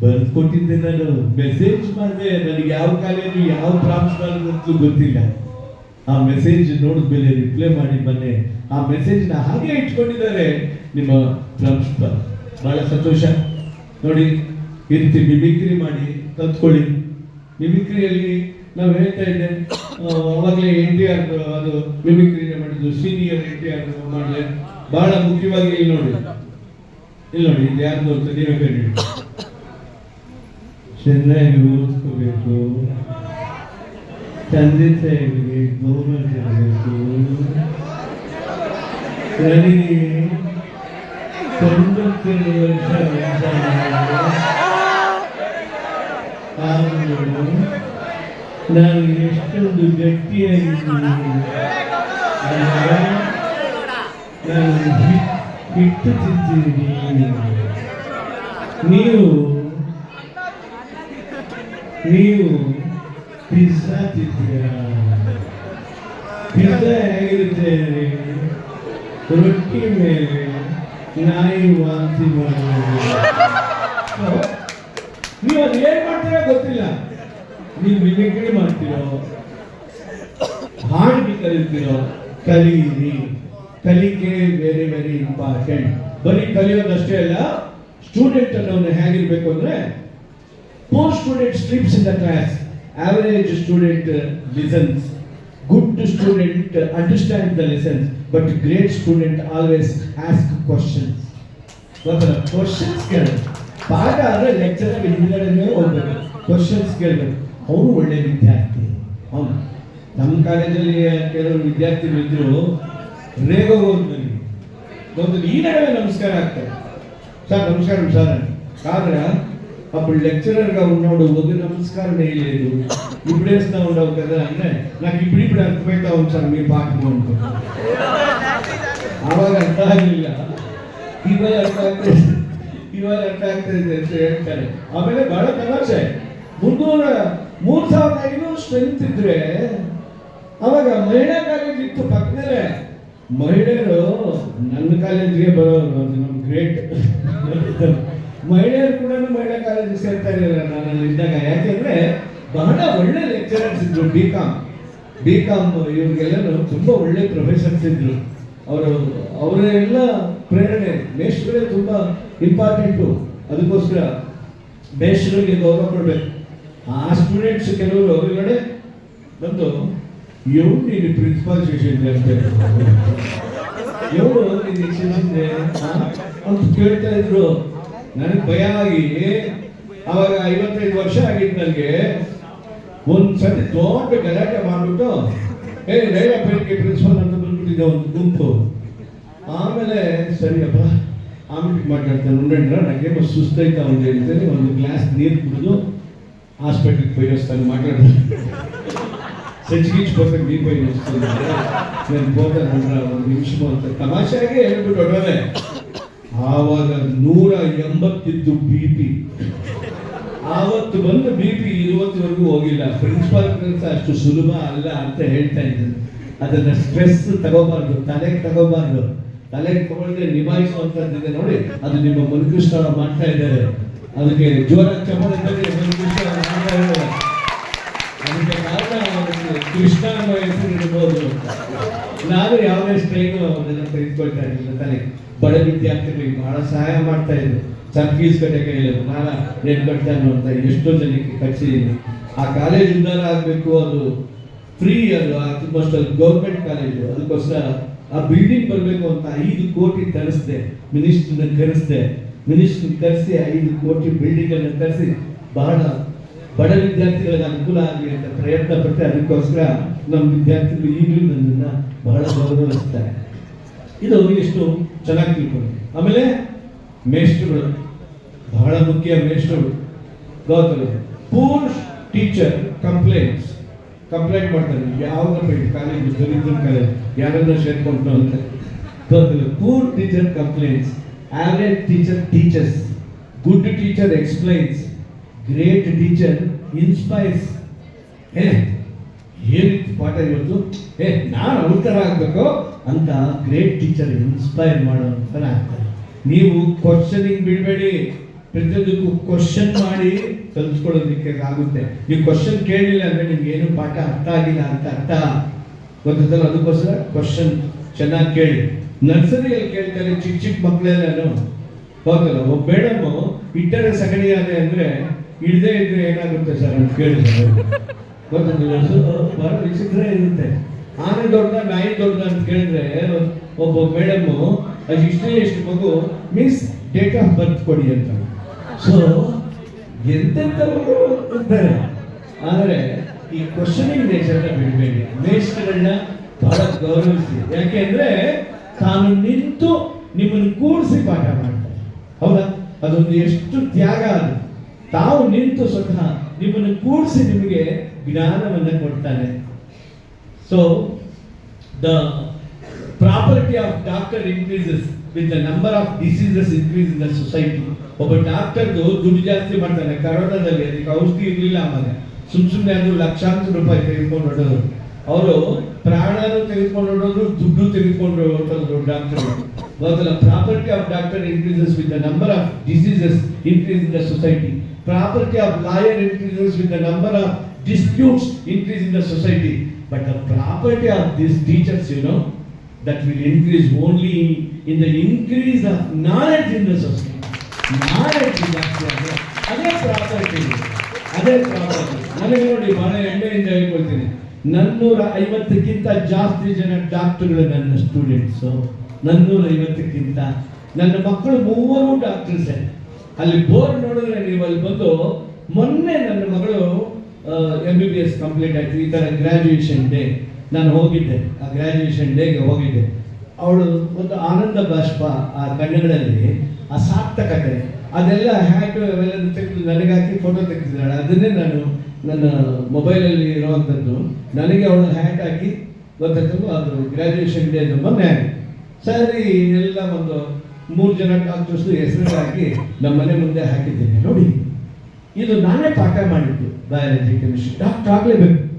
ಬರೆದು ಕೊಟ್ಟಿದ್ದೆ ನಾನು ಮೆಸೇಜ್ ಮಾಡಿದೆ, ನನಗೆ ಯಾವ ಕಾಲೇಜು ಯಾವ ಪ್ರಾಂಶುಪಾಲ ಗೊತ್ತಿಲ್ಲ. ಆ ಮೆಸೇಜ್ ನೋಡಿದ್ಮೇಲೆ ರಿಪ್ಲೈ ಮಾಡಿ, ಬನ್ನಿ. ಆ ಮೆಸೇಜ್ನ ಹಾಗೆ ಇಟ್ಕೊಂಡಿದ್ದಾರೆ ನಿಮ್ಮ ಪ್ರಾಂಶುಪಾಲ ಬಹಳ ಸಂತೋಷ. ನೋಡಿ ಈ ರೀತಿ ಮಿಮಿಕ್ರಿ ಮಾಡಿ ಕಲ್ತ್ಕೊಳ್ಳಿ ಮಿಮಿಕ್ರಿಯಲ್ಲಿ ನಾವು ಹೇಳ್ತಾ ಇದ್ದೆ ಅವಾಗಲೇ ಎನ್ ಟಿ ಆರ್ ಅದು ಮಿಮಿಕ್ರಿ ಮಾಡಿದ್ದು ಸೀನಿಯರ್ ಎನ್ ಟಿ ಆರ್ ಮಾಡಿದೆ. ಬಹಳ ಮುಖ್ಯವಾಗಿ ಇಲ್ಲಿ ನೋಡಿ. ಇಲ್ಲಿ ನೋಡಿ ಇದು ಯಾರು ನೀವೇ ಹೇಳಿ ಚೆನ್ನಾಗಿ ಓದ್ಕೋಬೇಕು ತಂದೆ ತಾಯಿಗಳಿಗೆ ಗೌರವ ಇರಬೇಕು ನನಗೆ ತೊಂಬತ್ತೆರಡು ವರ್ಷ. ಆದರೂ ನಾನು ಎಷ್ಟೊಂದು ಗಟ್ಟಿಯಾಗಿದ್ದೀನಿ ನಾನು ಹಿಟ್ಟು ತಿಂತೀನಿ ನೀವು ನೀವು ಪಿಜ್ಜಾ ತಿಂತೀರಾ ಪಿಜ್ಜಾ ಹೇಗಿರುತ್ತೆ ರೊಟ್ಟಿ ಮೇಲೆ ನಾಯಿ ವಾಂತಿ ನೀವು ಅದು ಏನ್ ಮಾಡ್ತೀರೋ ಗೊತ್ತಿಲ್ಲ. ನೀವು ಮಿಮಿಕ್ರಿ ಮಾಡ್ತೀರೋ? ಹಾಡಿ ಕಲಿತೀರೋ ಕಲೀರಿ. ಕಲಿಕೆ ವೆರಿ ವೆರಿ ಇಂಪಾರ್ಟೆಂಟ್ ಬರೀ ಕಲಿಯೋದಷ್ಟೇ ಅಲ್ಲ ಸ್ಟೂಡೆಂಟ್ ಅನ್ನೋನು ಹೇಗಿರ್ಬೇಕು ಅಂದ್ರೆ Poor student sleeps in the class. Average student uh, listens. Good student uh, understands the lessons. But great student always ask questions. What questions ಕೇಳಬೇಕು ಪಾಠ ಆದರೆ ಲೆಕ್ಚರ್ ಹಿಂದಿಗಡೆನೇ ಓದಬೇಕು ಕ್ವಶನ್ಸ್ ಕೇಳಬೇಕು ಅವನು ಒಳ್ಳೆ ವಿದ್ಯಾರ್ಥಿ ಅವನು ನಮ್ಮ ಕಾಲೇಜಲ್ಲಿ ಕೆಲವರು ವಿದ್ಯಾರ್ಥಿಗಳು ಇದ್ರು ರೇಗ ನನಗೆ ಒಂದು ಈ ನಡುವೆ ನಮಸ್ಕಾರ ಆಗ್ತದೆ ಸರ್ ನಮಸ್ಕಾರ ಸರ್ ಆದ್ರೆ అప్పుడు లెక్చరర్గా ఉన్నాడు ఒక నమస్కారం లేదు ఇప్పుడు వేస్తా ఉండవు కదా అంటే నాకు ఇప్పుడు ఇప్పుడు అర్థమవుతా ఉంది సార్ మీ పాఠం అనుకో ಆವಾಗ ಅರ್ಥ ಆಗಲಿಲ್ಲ ಇವಾಗ ಅರ್ಥ ಆಗ್ತದೆ ಇವಾಗ ಅರ್ಥ ಆಗ್ತದೆ ಅಂತ ಹೇಳ್ತಾರೆ ಆಮೇಲೆ ಬಹಳ ತಮಾಷೆ ಮುನ್ನೂರ ಮೂರ್ ಸಾವಿರದ ಐನೂರು ಸ್ಟ್ರೆಂತ್ ಇದ್ರೆ ಅವಾಗ ಮಹಿಳಾ ಕಾಲೇಜ್ ಇತ್ತು ಪಕ್ಕದಲ್ಲೇ ಮಹಿಳೆಯರು ನನ್ನ ಕಾಲೇಜಿಗೆ ಬರೋರು ಅದು ನಮ್ ಗ್ರೇಟ್ ಮಹಿಳೆಯರು ಕೂಡ ಮಹಿಳಾ ಕಾಲೇಜಿಗೆ ಸೇರ್ತಾ ಇರಲಿಲ್ಲ ನಾನು ಅಲ್ಲಿ ಇದ್ದಾಗ. ಯಾಕೆಂದ್ರೆ ಬಹಳ ಒಳ್ಳೆ ಲೆಕ್ಚರರ್ಸ್ ಇದ್ರು ಬಿ ಕಾಮ್ ಬಿ ಕಾಮ್ ಇವ್ರಿಗೆಲ್ಲರೂ ತುಂಬಾ ಒಳ್ಳೆ ಪ್ರೊಫೆಸರ್ಸ್ ಇದ್ರು. ಅವರು ಅವರೆಲ್ಲ ಪ್ರೇರಣೆ. ಮೇಷ್ಟ್ಗಳೇ ತುಂಬಾ ಇಂಪಾರ್ಟೆಂಟು ಅದಕ್ಕೋಸ್ಕರ ಮೇಷ್ಟ್ರಿಗೆ ಗೌರವ ಕೊಡ್ಬೇಕು. ಆ ಸ್ಟೂಡೆಂಟ್ಸ್ ಕೆಲವರು ಹೊರಗಡೆ ಬಂದು ಇವ್ರು ನೀನು ಪ್ರಿನ್ಸಿಪಾಲ್ ಶಿಕ್ಷಣ ಅಂತ ಇವರು ನೀನು ಅಂತ ಕೇಳ್ತಾ ಇದ್ರು. ನನಗೆ ಭಯ ಆಗಿ ಅವಾಗ ಐವತ್ತೈದು ವರ್ಷ ಆಗಿತ್ತು ನನಗೆ ಒಂದ್ ಸತಿ ದೊಡ್ಡ ಗಲಾಟೆ ಮಾಡಿಬಿಟ್ಟು ಏ ರೈಲಪೇಟೆಗೆ ಪ್ರಿನ್ಸಿಪಲ್ ಅಂತ ಬಂದ್ಬಿಟ್ಟಿದ್ದೆ ಒಂದು ಗುಂಪು. ಆಮೇಲೆ ಸರಿಯಪ್ಪ ಆಮೇಲೆ ಮಾತಾಡ್ತಾನೆ ನೋಡ್ರ ನನಗೆ ಸುಸ್ತೈತ ಅಂತ ಹೇಳ್ತೇನೆ. ಒಂದು ಗ್ಲಾಸ್ ನೀರು ಕುಡಿದು ಹಾಸ್ಪಿಟ್ಲಿಗೆ ಬಯಸ್ತಾನೆ ಮಾತಾಡ್ತಾನೆ ಸಜ್ಜಿಗಿಚ್ಕೋಬೇಕು ನೀರು ಪೊಯ್ಯೋಸ್ತಾನೆ ನಾನು ಹೋದ ಒಂದು ನಿಮಿಷ ಅಂತ ತಮಾಷೆಯಾಗಿ ಹೇಳ್ಬಿಟ್ಟು ಹೊಡೋದೆ ಆವಾಗ ನೂರ ಎಂಬತ್ತಿದ್ದು ಬಿ ಪಿ ಆವತ್ತು ಬಂದು ಬಿ ಪಿ ಇವತ್ತಿವರೆಗೂ ಹೋಗಿಲ್ಲ. ಪ್ರಿನ್ಸಿಪಾಲ್ ಕೆಲಸ ಅಷ್ಟು ಸುಲಭ ಅಲ್ಲ ಅಂತ ಹೇಳ್ತಾ ಇದ್ದರು ಅದನ್ನ ಸ್ಟ್ರೆಸ್ ತಗೋಬಾರ್ದು ತಲೆಗೆ ತಗೋಬಾರ್ದು. ತಲೆಗೆ ತಗೊಳ್ಳದೆ ನಿಭಾಯಿಸುವಂತದ್ದಿದೆ ನೋಡಿ, ಅದು ನಿಮ್ಮ ಮನುಕೃಷ್ಣ ಮಾಡ್ತಾ ಇದ್ದಾರೆ. ಅದಕ್ಕೆ ಜೋರ ಇದ್ದಾರೆ. ಅದಕ್ಕೆ ಕಾರಣ ಕೃಷ್ಣ ಹೆಸರು ಇಡ್ಬೋದು. ನಾನು ಯಾವುದೇ ಸ್ಟ್ರೈನು ಅದನ್ನ ತೆಗೆದುಕೊಳ್ತಾ ಇರಲಿಲ್ಲ ತಾನೆ ಬಡ ವಿದ್ಯಾರ್ಥಿಗಳಿಗೆ ಬಹಳ ಸಹಾಯ ಮಾಡ್ತಾ ಇದ್ದೆ ಸರ್ ಫೀಸ್ ಕಟ್ಟಕ್ಕೆ ಹೇಳಿದ್ರು. ನಾನು ರೇಟ್ ಕಟ್ತಾನು ಅಂತ ಎಷ್ಟೋ ಜನಕ್ಕೆ ಕಟ್ಸಿದ್ದೀನಿ. ಆ ಕಾಲೇಜ್ ಉದ್ಧಾರ ಆಗಬೇಕು ಅದು ಫ್ರೀ ಅದು ಆಲ್ಮೋಸ್ಟ್ ಅದು ಗೌರ್ಮೆಂಟ್ ಕಾಲೇಜು ಅದಕ್ಕೋಸ್ಕರ ಆ ಬಿಲ್ಡಿಂಗ್ ಬರಬೇಕು ಅಂತ ಐದು ಕೋಟಿ ತರಿಸ್ದೆ ಮಿನಿಸ್ಟ್ರನ್ನ ಕರೆಸ್ದೆ. ಮಿನಿಸ್ಟ್ರ್ ಕರೆಸಿ ಐದು ಕೋಟಿ ಬಿಲ್ಡಿಂಗ್ ಅನ್ನು ತರಿಸಿ ಬಹಳ ಬಡ ವಿದ್ಯಾರ್ಥಿಗಳಿಗೆ ಅನುಕೂಲ ಆಗಲಿ ಅಂತ ಪ್ರಯತ್ನ ಪಟ್ಟೆ ಅದಕ್ಕೋಸ್ಕರ ನಮ್ಮ ವಿದ್ಯಾರ್ಥಿಗಳು ಈಗಲೂ ನನ್ನನ್ನು ಬಹಳ ಗೌರವಿಸ್ತಾರೆ. ಇದು ಇಷ್ಟು ಚೆನ್ನಾಗಿ ತಿಳ್ಕೊಂಡು ಆಮೇಲೆ ಮೇಷ್ಟ್ರುಗಳು, ಬಹಳ ಮುಖ್ಯ ಮೇಷ್ಟ್ರುಗಳು, Gautam poor teacher complaints. Complaint ಮಾಡ್ತಾರೆ ಯಾವಾಗ ಕಾಲೇಜು ದಲಿತರ ಕಾಲೇಜ್ ಯಾರನ್ನ ಸೇರ್ಕೊಂಡು ಅಂತ. Gautam poor teacher complaints, average teacher teachers, good teacher explains, great teacher inspires. ಏ ಏನಿತ್ತು ಪಾಠ ಇವತ್ತು? ಏ ನಾನು ಅವ್ರ ಥರ ಆಗಬೇಕು? ಅಂತ ಗ್ರೇಟ್ ಟೀಚರ್ ಇನ್ಸ್ಪೈರ್ ಮಾಡೋ ಥರ ಆಗ್ತಾರೆ. ನೀವು ಕ್ವಶನಿಂಗ್ ಬಿಡಬೇಡಿ. ಪ್ರತಿಯೊಂದಕ್ಕೂ ಕ್ವಶನ್ ಮಾಡಿ ಕಲ್ಸ್ಕೊಳ್ಳೋದಕ್ಕೆ ಆಗುತ್ತೆ. ನೀವು ಕ್ವಶನ್ ಕೇಳಲಿಲ್ಲ ಅಂದ್ರೆ ನಿಮ್ಗೆ ಏನು ಪಾಠ ಅರ್ಥ ಆಗಿಲ್ಲ ಅಂತ ಅರ್ಥ ಗೊತ್ತಲ್ಲ ಅದಕ್ಕೋಸ್ಕರ ಕ್ವಶನ್ ಚೆನ್ನಾಗಿ ಕೇಳಿ. ನರ್ಸರಿಯಲ್ಲಿ ಕೇಳ್ತಾರೆ ಚಿಕ್ಕ ಚಿಕ್ಕ ಮಕ್ಕಳೆಲ್ಲನೂ ಹೌದಲ್ಲ, ಒಬ್ಬ ಮೇಡಮ್ ಇಟ್ಟರೆ ಸಗಣಿ ಆದೆ ಅಂದ್ರೆ ಇಡದೆ ಇದ್ರೆ ಏನಾಗುತ್ತೆ ಸರ್ ಅಂತ ಕೇಳಿದ್ರು. ವಿಚಿತ್ರ ಇರುತ್ತೆ. ಆನೆ ದೊಡ್ಡ ನಾಯಿ ದೊಡ್ಡ ಅಂತ ಕೇಳಿದ್ರೆ ಒಬ್ಬ ಮೇಡಮ್ ಇಷ್ಟೇ ಎಷ್ಟು ಮಗು ಮಿಸ್ ಡೇಟ್ ಆಫ್ ಬರ್ತ್ ಕೊಡಿ ಅಂತ. ಸೊ ಎಂತೆಂಥವರು ಇರ್ತಾರೆ ಆದರೆ, ಈ ಕ್ವಶನಿಂಗ್ ನೇಚರ್ನ ಬಿಡಬೇಡಿ. ಮೇಷ್ಟ್ಗಳನ್ನ ಬಹಳ ಗೌರವಿಸಿ. ಯಾಕೆಂದ್ರೆ ತಾನು ನಿಂತು ನಿಮ್ಮನ್ನು ಕೂಡಿಸಿ ಪಾಠ ಮಾಡ್ತಾರೆ. ಹೌದಾ? ಅದೊಂದು ಎಷ್ಟು ತ್ಯಾಗ ಅದು. ತಾವು ನಿಂತು ಸ್ವತಃ ನಿಮ್ಮನ್ನು ಕೂಡಿಸಿ ನಿಮಗೆ ಜ್ಞಾನವನ್ನು ಕೊಡ್ತಾನೆ. So the property of doctor increases with the number of diseases increase in the society ಒಬ್ಬ ಡಾಕ್ಟರ್ದು ದುಡ್ಡು ಜಾಸ್ತಿ ಮಾಡ್ತಾನೆ. ಕರೋನಾದಲ್ಲಿ ಅದಕ್ಕೆ ಔಷಧಿ ಇರಲಿಲ್ಲ ಆಮೇಲೆ. ಸುಮ್ ಸುಮ್ಮನೆ ಅದು ಲಕ್ಷಾಂತರ ರೂಪಾಯಿ ತೆಗೆದುಕೊಂಡು ಹೊಡೋರು ಅವರು ಪ್ರಾಣನೂ ತೆಗೆದುಕೊಂಡು ಹೊಡೋದು ದುಡ್ಡು ತೆಗೆದುಕೊಂಡು ಹೊರಟೋದ್ರು ಡಾಕ್ಟರ್ ಮೊದಲ property of doctor increases with the number of diseases increase in the society property of lawyer increases with the number of disputes increase in the society. But the property of these teachers, you know, that will increase only in the increase of knowledge in the society. Knowledge is actually ಅದೇ ಪ್ರಾಪರ್ಟಿ ಅದೇ ಪ್ರಾಪರ್ಟಿ ನನಗೆ ನೋಡಿ ಬಹಳ ಹೆಮ್ಮೆಯಿಂದ ಹೇಳ್ಕೊಳ್ತೀನಿ. ನನ್ನೂರ ಐವತ್ತಕ್ಕಿಂತ ಜಾಸ್ತಿ ಜನ ಡಾಕ್ಟರ್ಗಳು ನನ್ನ ಸ್ಟೂಡೆಂಟ್ಸು ನನ್ನೂರ ಐವತ್ತಕ್ಕಿಂತ ನನ್ನ ಮಕ್ಕಳು ಮೂವರು ಡಾಕ್ಟರ್ಸೇ. ಅಲ್ಲಿ ಬೋರ್ಡ್ ನೋಡಿದ್ರೆ ನೀವು ಅಲ್ಲಿ ಬಂದು ಮೊನ್ನೆ ನನ್ನ ಮಗಳು M B B S complete ಆಯ್ತು. ಈ ಥರ ಗ್ರ್ಯಾಜುಯೇಷನ್ ಡೇ ನಾನು ಹೋಗಿದ್ದೆ. ಆ ಗ್ರ್ಯಾಜುಯೇಷನ್ ಡೇಗೆ ಹೋಗಿದ್ದೆ. ಅವಳು ಒಂದು ಆನಂದ ಬಾಷ್ಪ ಆ ಕಣ್ಣುಗಳಲ್ಲಿ ಆ ಸಾರ್ಥಕತೆ ಅದೆಲ್ಲ ಹ್ಯಾಟ್ ಅವೆಲ್ಲ ತೆಗೆದು ನನಗಾಕಿ ಫೋಟೋ ತೆಗೆದಿದ್ದಾಳೆ. ಅದನ್ನೇ ನಾನು ನನ್ನ ಮೊಬೈಲಲ್ಲಿ ಇರುವಂಥದ್ದು ನನಗೆ ಅವಳು ಹ್ಯಾಟ್ ಹಾಕಿ ಗೊತ್ತಾಯ್ತು ಅದು ಗ್ರ್ಯಾಜುಯೇಷನ್ ಡೇ ಮೊನ್ನೆ ಸರಿ, ಎಲ್ಲ ಒಂದು ಮೂರು ಜನ ಡಾಕ್ಟರ್ಸು ಹೆಸರು ಹಾಕಿ ನಮ್ಮ ಮನೆ ಮುಂದೆ ಹಾಕಿದ್ದೇನೆ. ನೋಡಿ. ಇದು ನಾನೇ ಪಾಠ ಮಾಡಿದ್ದು. ಬಯಾಲಜಿ ಕೆಮಿಸ್ಟ್ರಿ ಡಾಕ್ಟರ್ ಆಗ್ಲೇಬೇಕು.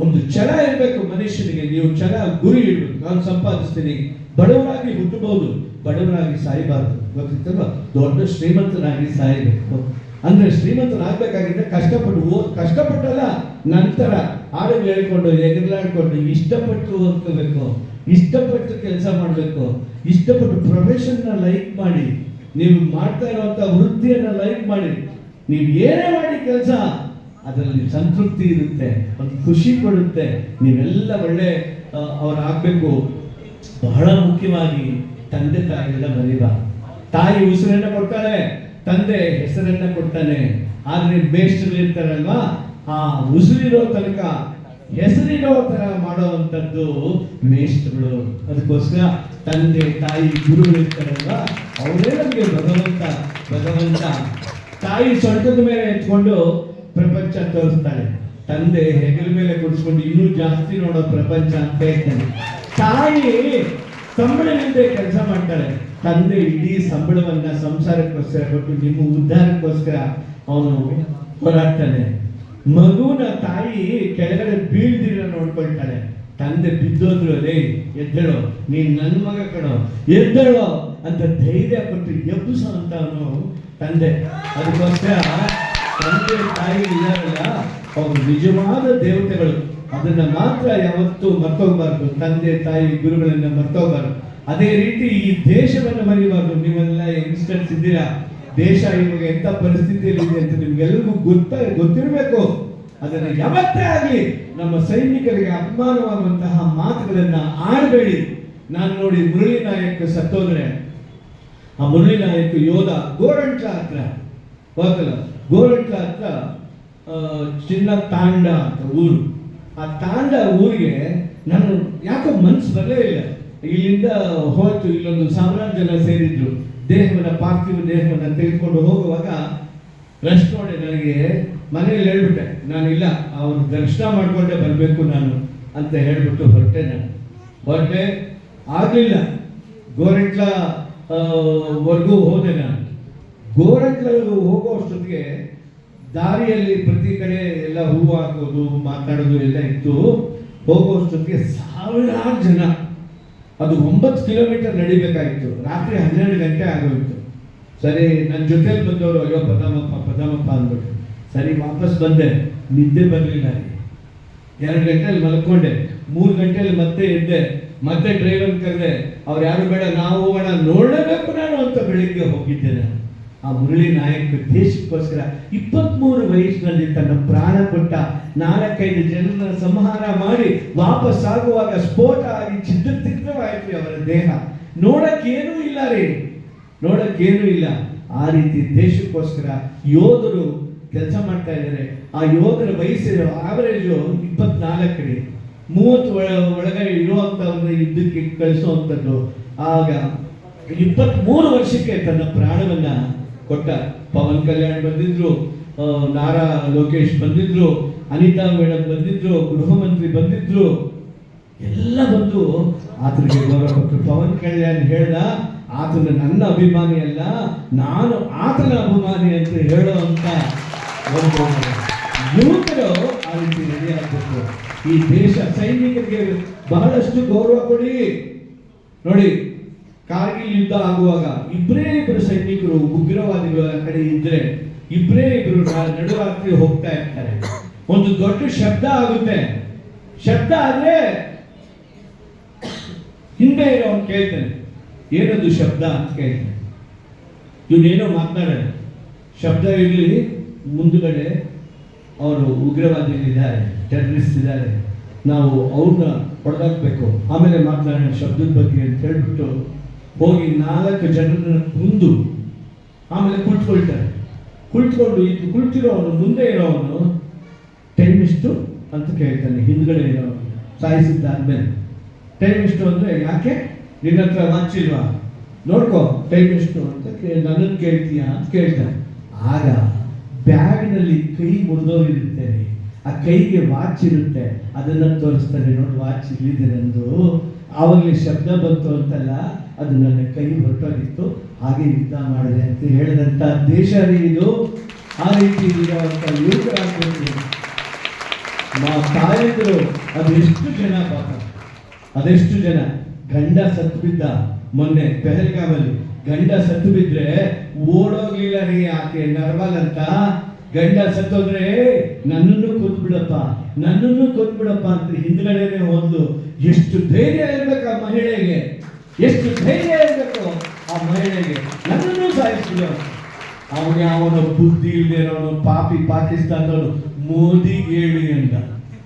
ಒಂದು ಛಲ ಇರಬೇಕು ಮನುಷ್ಯನಿಗೆ. ನೀವು ಛಲ, ಗುರಿ ಇಡಬೇಕು. ನಾನು ಸಂಪಾದಿಸ್ತೀನಿ. ಬಡವರಾಗಿ ಹುಟ್ಟಬಹುದು. ಬಡವರಾಗಿ ಸಾಯಬಾರದು. ಗೊತ್ತಿತ್ತಲ್ವ? ದೊಡ್ಡ ಶ್ರೀಮಂತನಾಗಿ ಸಾಯಬೇಕು. ಅಂದ್ರೆ ಶ್ರೀಮಂತನಾಗಬೇಕಾಗಿದ್ರೆ ಕಷ್ಟಪಟ್ಟು ಓದ್, ಕಷ್ಟಪಟ್ಟಲ್ಲ, ನಂತರ ಹಾಡು ಹೇಳ್ಕೊಂಡು ಎಗರ್ಲಾಡ್ಕೊಂಡು ಇಷ್ಟಪಟ್ಟು ಓದ್ಕೋಬೇಕು. ಇಷ್ಟಪಟ್ಟು ಕೆಲಸ ಮಾಡಬೇಕು. ಇಷ್ಟಪಟ್ಟು ಪ್ರೊಫೆಷನ್ನ ಲೈಕ್ ಮಾಡಿ. ನೀವು ಮಾಡ್ತಾ ಇರುವಂತ ವೃತ್ತಿಯನ್ನ ಲೈಕ್ ಮಾಡಿ. ನೀವು ಏನೇ ಮಾಡಿ ಕೆಲಸ, ಅದರಲ್ಲಿ ಸಂತೃಪ್ತಿ ಇರುತ್ತೆ, ಒಂದು ಖುಷಿ ಕೊಡುತ್ತೆ, ನೀವೆಲ್ಲ ಒಳ್ಳೆ ಅವರಾಗಬೇಕು. ಬಹಳ ಮುಖ್ಯವಾಗಿ ತಂದೆ ತಾಯಿಗೆಲ್ಲ ಮರಿಬಾರ್ದು. ತಾಯಿ ಉಸಿರನ್ನ ಕೊಡ್ತಾಳೆ, ತಂದೆ ಹೆಸರನ್ನ ಕೊಡ್ತಾನೆ. ಆದ್ರೆ ಬೇಸ್ಟರ್ ಇರ್ತಾರಲ್ವಾ, ಆ ಉಸಿರಿರೋ ತನಕ ಹೆಸರಿರೋ ತರ ಮಾಡುವಂಥದ್ದು ಮೇಷ್ಟ್ರುಗಳು. ಅದಕ್ಕೋಸ್ಕರ ತಂದೆ, ತಾಯಿ, ಗುರುಗಳು ಇರ್ತಾರಲ್ವಾ, ಅವರೇ ನಮಗೆ ಭಗವಂತ ಭಗವಂತ. ತಾಯಿ ಸೊಂಟದ ಮೇಲೆ ಎತ್ಕೊಂಡು ಪ್ರಪಂಚ ತೋರಿಸ್ತಾಳೆ. ತಂದೆ ಹೆಗಲ ಮೇಲೆ ಕುಡಿಸ್ಕೊಂಡು ಇನ್ನೂ ಜಾಸ್ತಿ ನೋಡೋ ಪ್ರಪಂಚ ಅಂತ ಹೇಳ್ತಾನೆ. ತಾಯಿ ಸಂಬಳವಿಲ್ಲದೆ ಕೆಲಸ ಮಾಡ್ತಾಳೆ. ತಂದೆ ಇಡೀ ಸಂಬಳವನ್ನ ಸಂಸಾರಕ್ಕೋಸ್ಕರ ಕೊಟ್ಟು ನಿಮ್ಮ ಉದ್ಧಾರಕ್ಕೋಸ್ಕರ ಅವನು ಹೋರಾಡ್ತಾನೆ. ಮಗುನ ತಾಯಿ ಕೆಳಗಡೆ ಬೀಳ್ದಿರ ನೋಡ್ಕೊಳ್ತಾಳೆ. ತಂದೆ ಬಿದ್ದೋದ್ರು ಅದೇ, ಎದ್ದೇಳೋ, ನೀನ್ ನನ್ನ ಮಗ ಕಣೋ, ಎದ್ದೇಳೋ ಅಂತ ಧೈರ್ಯ ಕೊಟ್ಟು ಎಬ್ಬಿಸೋ ಅಂತ ಅವನು ತಂದೆ. ಅದಕ್ಕೋಸ್ಕರ ತಂದೆ ತಾಯಿ ಇದ್ದಾರಲ್ಲ, ಅವರು ನಿಜವಾದ ದೇವತೆಗಳು. ಅದನ್ನ ಮಾತ್ರ ಯಾವತ್ತೂ ಮರ್ತೋಗ್ಬಾರ್ದು. ತಂದೆ, ತಾಯಿ, ಗುರುಗಳನ್ನ ಮರ್ತೋಗ್ಬಾರ್ದು. ಅದೇ ರೀತಿ ಈ ದೇಶವನ್ನು ಮರಿಬಾರ್ದು. ನೀವೆಲ್ಲ ಯಂಗ್ಸ್ಟರ್ಸ್ ಇದ್ದೀರಾ? ದೇಶ ಇವಾಗ ಎಂತ ಪರಿಸ್ಥಿತಿಯಲ್ಲಿ ಇದೆ ಅಂತ ನಿಮ್ಗೆಲ್ಲರಿಗೂ ಗೊತ್ತ, ಗೊತ್ತಿರಬೇಕು. ಅದನ್ನ ಯಾವತ್ತೇ ಆಗಲಿ ನಮ್ಮ ಸೈನಿಕರಿಗೆ ಅಪಮಾನವಾಗುವಂತಹ ಮಾತುಗಳನ್ನ ಆಡಬೇಡಿ. ನಾನು ನೋಡಿ ಮುರಳಿ ನಾಯಕ್ ಸತ್ತೋದ್ರೆ ಆ ಮುರಳಿ ನಾಯಕ್ ಯೋಧ ಗೋರಂಟ್ಲ ಹತ್ರ ಹೋಗಲ್ಲ ಗೋರಂಟ್ಲ ಹತ್ರ ಚಿನ್ನ ತಾಂಡ ಅಂತ ಊರು. ಆ ತಾಂಡ ಊರಿಗೆ ನಾನು ಯಾಕೋ ಮನ್ಸು ಬರಲೇ ಇಲ್ಲ. ಇಲ್ಲಿಂದ ಹೋಯ್ತು, ಇಲ್ಲೊಂದು ಸಾಮ್ರಾಜ್ಯನ ಸೇರಿದ್ರು. ದೇಹವನ್ನ, ಪಾರ್ಥಿವ ದೇಹವನ್ನ ತೆಗೆದುಕೊಂಡು ಹೋಗುವಾಗ ರಶ್ ನೋಡಿ ನನಗೆ ಮನೆಯಲ್ಲಿ ಹೇಳ್ಬಿಟ್ಟೆ ನಾನು ಇಲ್ಲ ಅವ್ರ ದರ್ಶನ ಮಾಡ್ಕೊಂಡೆ ಬರಬೇಕು ನಾನು ಅಂತ ಹೇಳ್ಬಿಟ್ಟು ಹೊರಟೆ ನಾನು. ಹೊರಟೆ ಆಗಲಿಲ್ಲ. ಗೋರೆಟ್ಲ ವರ್ಗೂ ಹೋದೆ ನಾನು ಗೋರೆಟ್ಲ ಹೋಗೋ ಅಷ್ಟೊತ್ತಿಗೆ ದಾರಿಯಲ್ಲಿ ಪ್ರತಿ ಕಡೆ ಎಲ್ಲ ಹೂ ಹಾಕೋದು, ಮಾತಾಡೋದು ಎಲ್ಲ ಇತ್ತು. ಹೋಗೋ ಅಷ್ಟೊತ್ತಿಗೆ ಸಾವಿರಾರು ಜನ, ಅದು ಒಂಬತ್ತು ಕಿಲೋಮೀಟರ್ ನಡಿಬೇಕಾಗಿತ್ತು. ರಾತ್ರಿ ಹನ್ನೆರಡು ಗಂಟೆ ಆಗೋಯ್ತು. ಸರಿ ನನ್ನ ಜೊತೆಲಿ ಬಂದವರು, ಅಯ್ಯೋ, ಪದಾಮಪ್ಪ ಪದಾಮಪ್ಪ ಅಂದ್ಬಿಟ್ಟು. ಸರಿ, ವಾಪಸ್ ಬಂದೆ. ನಿದ್ದೆ ಬರಲಿಲ್ಲ ಎರಡು ಗಂಟೆಯಲ್ಲಿ ಮಲ್ಕೊಂಡೆ. ಮೂರು ಗಂಟೆಯಲ್ಲಿ ಮತ್ತೆ ಎದ್ದೆ. ಮತ್ತೆ ಡ್ರೈವರ್ ಕರೆದೆ, ಅವ್ರು ಯಾರು ಬೇಡ, ನಾವು ಹೋಗೋಣ ನೋಡಬೇಕು ನಾನು ಅಂತ ಬೆಳಿಗ್ಗೆ ಹೋಗಿದ್ದೆ ಆ ಮುರಳಿ ನಾಯಕ ದೇಶಕ್ಕೋಸ್ಕರ ಇಪ್ಪತ್ಮೂರು ವಯಸ್ಸಿನಲ್ಲಿ ತನ್ನ ಪ್ರಾಣ ಕೊಟ್ಟ ನಾಲ್ಕೈದು ಜನರನ್ನ ಸಂಹಾರ ಮಾಡಿ ವಾಪಸ್ ಆಗುವಾಗ ಸ್ಫೋಟ ಆಗಿ ಛಿದ್ರ ಅವರ ದೇಹ. ನೋಡಕ್ಕೇನೂ ಇಲ್ಲ ರೀ. ನೋಡಕ್ಕೇನೂ ಇಲ್ಲ. ಆ ರೀತಿ ದೇಶಕ್ಕೋಸ್ಕರ ಯೋಧರು ಕೆಲಸ ಮಾಡ್ತಾ ಇದ್ದಾರೆ. ಆ ಯೋಧರ ವಯಸ್ಸಿರೋ ಆವರೇಜು ಇಪ್ಪತ್ನಾಲ್ಕು ರೀ. ಮೂವತ್ತು ಒಳ ಒಳಗಡೆ ಇರುವಂಥವ್ರನ್ನ ಯುದ್ಧಕ್ಕೆ ಕಳಿಸುವಂಥದ್ದು. ಆಗ ಇಪ್ಪತ್ಮೂರು ವರ್ಷಕ್ಕೆ ತನ್ನ ಪ್ರಾಣವನ್ನ ಕೊಟ್ಟ ಪವನ್ ಕಲ್ಯಾಣ್ ಬಂದಿದ್ರು ನಾರಾ ಲೋಕೇಶ್ ಬಂದಿದ್ರು, ಅನಿತಾ ಮೇಡಮ್ ಬಂದಿದ್ರು, ಗೃಹ ಮಂತ್ರಿ ಬಂದಿದ್ರು. ಎಲ್ಲ ಬಂದು ಆತನಿಗೆ ಗೌರವ ಕೊಟ್ಟರು ಪವನ್ ಕಲ್ಯಾಣ್ ಹೇಳ್ದ, ಆತನ ನನ್ನ ಅಭಿಮಾನಿ ಅಲ್ಲ, ನಾನು ಆತನ ಅಭಿಮಾನಿ ಅಂತ ಹೇಳೋ ಅಂತ ಯುವಕರು ಆ ರೀತಿ ರೆಡಿ ಆಗ್ಬೇಕು ಈ ದೇಶ ಸೈನಿಕರಿಗೆ ಬಹಳಷ್ಟು ಗೌರವ ಕೊಡಿ. ನೋಡಿ, ಕಾರ್ಗಿಲ್ ಯುದ್ಧ ಆಗುವಾಗ ಇಬ್ಬರೇ ಇಬ್ಬರು ಸೈನಿಕರು ಉಗ್ರವಾದಿಗಳ ಕಡೆ ಇದ್ರೆ ಇಬ್ಬರೇ ಇಬ್ಬರು ನಡುರಾತ್ರಿ ಹೋಗ್ತಾ ಇರ್ತಾರೆ. ಒಂದು ದೊಡ್ಡ ಶಬ್ದ ಆಗುತ್ತೆ. ಶಬ್ದ ಆದ್ರೆ ಹಿಂದೆ ಇರೋನು ಕೇಳ್ತಾನೆ, ಏನದು ಶಬ್ದ ಅಂತ ಕೇಳ್ತಾನೆ. ಇವನೇನೋ ಮಾತನಾಡೋಣ. ಶಬ್ದ ಇರಲಿ, ಮುಂದುಗಡೆ ಅವರು ಉಗ್ರವಾದಿಗಳಿದ್ದಾರೆ. ಟೆರರಿಸ್ಟ್ ಇದ್ದಾರೆ ನಾವು ಅವ್ರನ್ನ ಹೊಡೆದಾಕ್ಬೇಕು. ಆಮೇಲೆ ಮಾತನಾಡೋಣ ಶಬ್ದದ ಬಗ್ಗೆ ಅಂತ ಹೇಳ್ಬಿಟ್ಟು ಹೋಗಿ ನಾಲ್ಕು ಜನರನ್ನ ಮುಂದು ಆಮೇಲೆ ಕುಳಿತುಕೊಳ್ತಾರೆ. ಕುಳಿತುಕೊಂಡು ಇದು ಕುಳ್ತಿರೋವನು, ಮುಂದೆ ಇರೋವನು ಟೈಮ್ ಇಷ್ಟು ಅಂತ ಕೇಳ್ತಾನೆ. ಹಿಂದ್ಗಡೆ ಇರೋವನು. ಸಾಯಿಸಿದ್ದಾದ್ಮೇಲೆ ಟೈಮ್ ಇಷ್ಟು ಅಂದರೆ ಯಾಕೆ? ನಿನ್ನ ಹತ್ರ ವಾಚ್ ಇಲ್ವಾ? ನೋಡ್ಕೋ ಟೈಮ್ ಎಷ್ಟು ಅಂತ ನನ್ನನ್ನು ಕೇಳ್ತೀಯಾ ಅಂತ ಕೇಳ್ತಾನೆ. ಆಗ ಬ್ಯಾಗ್ನಲ್ಲಿ ಕೈ ಮುರಿದೋಗಿರುತ್ತೆ. ಆ ಕೈಗೆ ವಾಚ್ ಇರುತ್ತೆ, ಅದನ್ನ ತೋರಿಸ್ತಾರೆ, ನೋಡಿ, ವಾಚ್ ಇಲ್ಲಿದೆ ನಂದು. ಆವಾಗಲೇ ಶಬ್ದ ಬಂತು ಅಂತಲ್ಲ, ಅದು ನನ್ನ ಕೈ ಹೊರಟೋಗಿತ್ತು. ಹಾಗೆ ಯುದ್ಧ ಮಾಡಿದೆ ಅಂತ ಹೇಳಿದಂಥ ದೇಶ ಇದು ಆ ರೀತಿ ಇರುವಂಥ ಯುವಕರಾಗಬೇಕು ಮಾ ತಾಯಂದಿರು, ಅದೆಷ್ಟು ಜನ ಪಾಪ. ಅದೆಷ್ಟು ಜನ. ಗಂಡ ಸತ್ತು ಬಿದ್ದ. ಮೊನ್ನೆ ಪೆಹಲ್ಗಾಮಲ್ಲಿ ಗಂಡ ಸತ್ತು ಬಿದ್ರೆ ಓಡೋಗ್ಲಿಲ್ಲ ರೀ ಆಕೆ ನರ್ವಲ್ ಅಂತ. ಗಂಡ ಸತ್ತೋದ್ರೆ ನನ್ನನ್ನು ಕೊಂದ್ಬಿಡಪ್ಪ ನನ್ನನ್ನು ಕೊಂದ್ಬಿಡಪ್ಪ ಅಂತ ಹಿಂದ್ಗಡೆನೆ ಒಂದು ಎಷ್ಟು ಧೈರ್ಯ ಇರ್ಬೇಕು ಆ ಮಹಿಳೆಗೆ, ಎಷ್ಟು ಧೈರ್ಯ ಇರ್ಬೇಕು ಆ ಮಹಿಳೆಗೆ. ನನ್ನನ್ನು ಸಾಯಿಸ್ಬಿಡು. ಅವನಿಗೆ ಅವನ ಬುದ್ಧಿ ಇಲ್ಲದೆ ಪಾಪಿ ಪಾಕಿಸ್ತಾನದವನು. ಮೋದಿ ಹೇಳಿ ಅಂತ.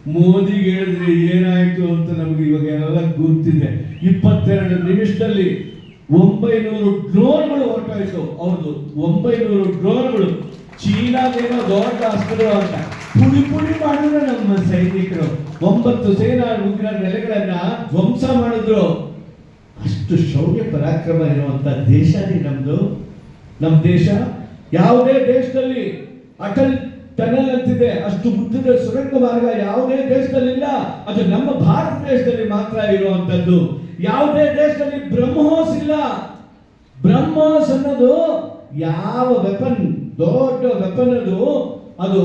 ಮೋದಿಗೆ ಹೇಳಿದ್ರೆ ಏನಾಯ್ತು ಅಂತ ನಮ್ಗೆ ಇವಾಗ ಎಲ್ಲ ಗೊತ್ತಿದೆ. ಇಪ್ಪತ್ತೆರಡು ನಿಮಿಷದಲ್ಲಿ ಒಂಬೈನೂರು ಡ್ರೋನ್ಗಳು ಹೊರಟಾಯ್ತು. ಅವ್ರದ್ದು ಒಂಬೈನೂರು ಡ್ರೋನ್ಗಳು ಚೀನಾದೇನೋ ದೊಡ್ಡ ಅಸ್ತ್ರ ಅಂತ. ಪುಡಿ ಪುಡಿ ಮಾಡಿದ್ರು ನಮ್ಮ ಸೈನಿಕರು. ಒಂಬತ್ತು ಸೇನಾ ಉಗ್ರ ನೆಲೆಗಳನ್ನ ಧ್ವಂಸ ಮಾಡಿದ್ರು. ಅಷ್ಟು ಶೌರ್ಯ ಪರಾಕ್ರಮ ಇರುವಂತ ದೇಶ ರೀ ನಮ್ದು. ನಮ್ಮ ದೇಶ ಯಾವುದೇ ದೇಶದಲ್ಲಿ ಅಟಲ್ ಟನಲ್ ಅಂತಿದೆ, ಅಷ್ಟು ಉದ್ದದ ಸುರಂಗ ಮಾರ್ಗ ಯಾವುದೇ ದೇಶದಲ್ಲಿಲ್ಲ ಅದು ನಮ್ಮ ಭಾರತ ದೇಶದಲ್ಲಿ ಮಾತ್ರ ಇರುವಂತದ್ದು. ಯಾವುದೇ ದೇಶದಲ್ಲಿ ಬ್ರಹ್ಮೋಸ್ ಇಲ್ಲ. ಬ್ರಹ್ಮೋಸ್ ಅನ್ನೋದು ಯಾವ ವೆಪನ್ ದೊಡ್ಡ ವೆಪನ್ ಅದು ಅದು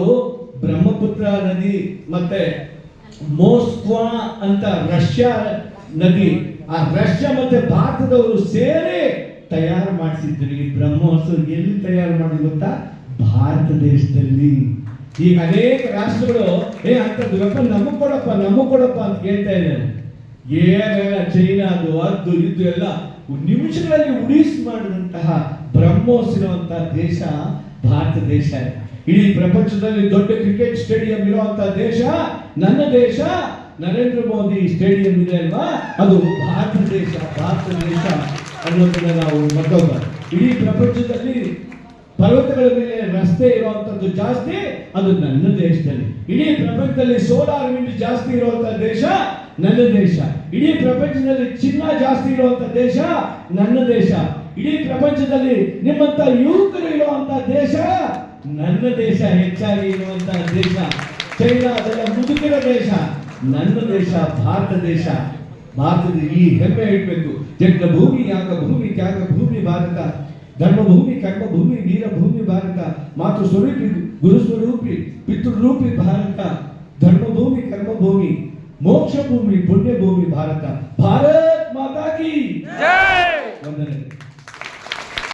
ಬ್ರಹ್ಮಪುತ್ರ ನದಿ ಮತ್ತೆ ಮೋಸ್ಕ್ವಾ ಅಂತ ರಷ್ಯಾ ನದಿ. ಆ ರಷ್ಯಾ ಮತ್ತೆ ಭಾರತದವರು ಸೇರಿ ತಯಾರು ಮಾಡಿಸಿದ್ರು. ಈ ಬ್ರಹ್ಮೋತ್ಸವ ಎಲ್ಲಿ ತಯಾರು ಮಾಡಿದ್ರು ಗೊತ್ತಾ? ಭಾರತ ದೇಶದಲ್ಲಿ. ಈಗ ಅನೇಕ ರಾಷ್ಟ್ರಗಳು, ಏ ಅಂತದ್ದು ವೆಪನ್ ನಮಗ್ ಕೊಡಪ್ಪ ನಮಗ್ ಕೊಡಪ್ಪ ಅಂತ ಕೇಳ್ತಾ ಇದ್ದಾರೆ. ಏನೆಲ್ಲ ಚೈನಾ ಅದು ಇದು ಎಲ್ಲ ನಿಮಿಷಗಳಲ್ಲಿ ಉಡೀಸ್ ಮಾಡಿದಂತಹ ಬ್ರಹ್ಮೋಸ್ ದೇಶ ಭಾರತ ದೇಶ. ಇಡೀ ಪ್ರಪಂಚದಲ್ಲಿ ದೊಡ್ಡ ಕ್ರಿಕೆಟ್ ಸ್ಟೇಡಿಯಂ ಇರುವಂತಹ ದೇಶ, ನನ್ನ ದೇಶ, ನರೇಂದ್ರ ಮೋದಿ ಸ್ಟೇಡಿಯಂ ಇದೆ ಅಲ್ವಾ? ಅದು ಭಾರತ ದೇಶ ಭಾರತ ದೇಶ ಅನ್ನೋದನ್ನ ನಾವು ಮತ್ತೊಬ್ಬ ಇಡೀ ಪ್ರಪಂಚದಲ್ಲಿ ಪರ್ವತಗಳ ಮೇಲೆ ರಸ್ತೆ ಇರುವಂತದ್ದು ಜಾಸ್ತಿ, ಅದು ನನ್ನ ದೇಶದಲ್ಲಿ. ಇಡೀ ಪ್ರಪಂಚದಲ್ಲಿ ಸೋಲಾರ್ ವಿಂಡ್ ಜಾಸ್ತಿ ಇರುವಂತ ದೇಶ, ನನ್ನ ದೇಶ. ಇಡೀ ಪ್ರಪಂಚದಲ್ಲಿ ಚಿನ್ನ ಜಾಸ್ತಿ ಇರುವಂತ ದೇಶ, ನನ್ನ ದೇಶ. ಇಡೀ ಪ್ರಪಂಚದಲ್ಲಿ ನಿಮ್ಮಂತ ಯುವಕರು ಇರುವಂತ ದೇಶ ನನ್ನ ದೇಶ ಹೆಚ್ಚಾಗಿ ಇರುವಂತ ದೇಶ. ಚೈನಾ ಅದೆಲ್ಲ ಮುದುಕಿರ ದೇಶ ನನ್ನ ದೇಶ ಭಾರತ ದೇಶ. ಭಾರತದ ಈ ಹೆಮ್ಮೆ ಇಡಬೇಕು ಜಗ್ಗ ಭೂಮಿ ಯಾಗ ಭೂಮಿ ತ್ಯಾಗ ಭೂಮಿ ಭಾರತ. ಧರ್ಮಭೂಮಿ ಕರ್ಮಭೂಮಿ ವೀರಭೂಮಿ ಭಾರತ. ಮಾತೃ ಸ್ವರೂಪಿ ಗುರು ಸ್ವರೂಪಿ ಪಿತೃರೂಪಿ ಭಾರತ. ಧರ್ಮಭೂಮಿ ಕರ್ಮಭೂಮಿ ಮೋಕ್ಷ ಭೂಮಿ ಪುಣ್ಯ ಭೂಮಿ ಭಾರತ. ಭಾರತ್ ಮಾತಾ ಕಿ. ಜೈ! ವಂದನೆ.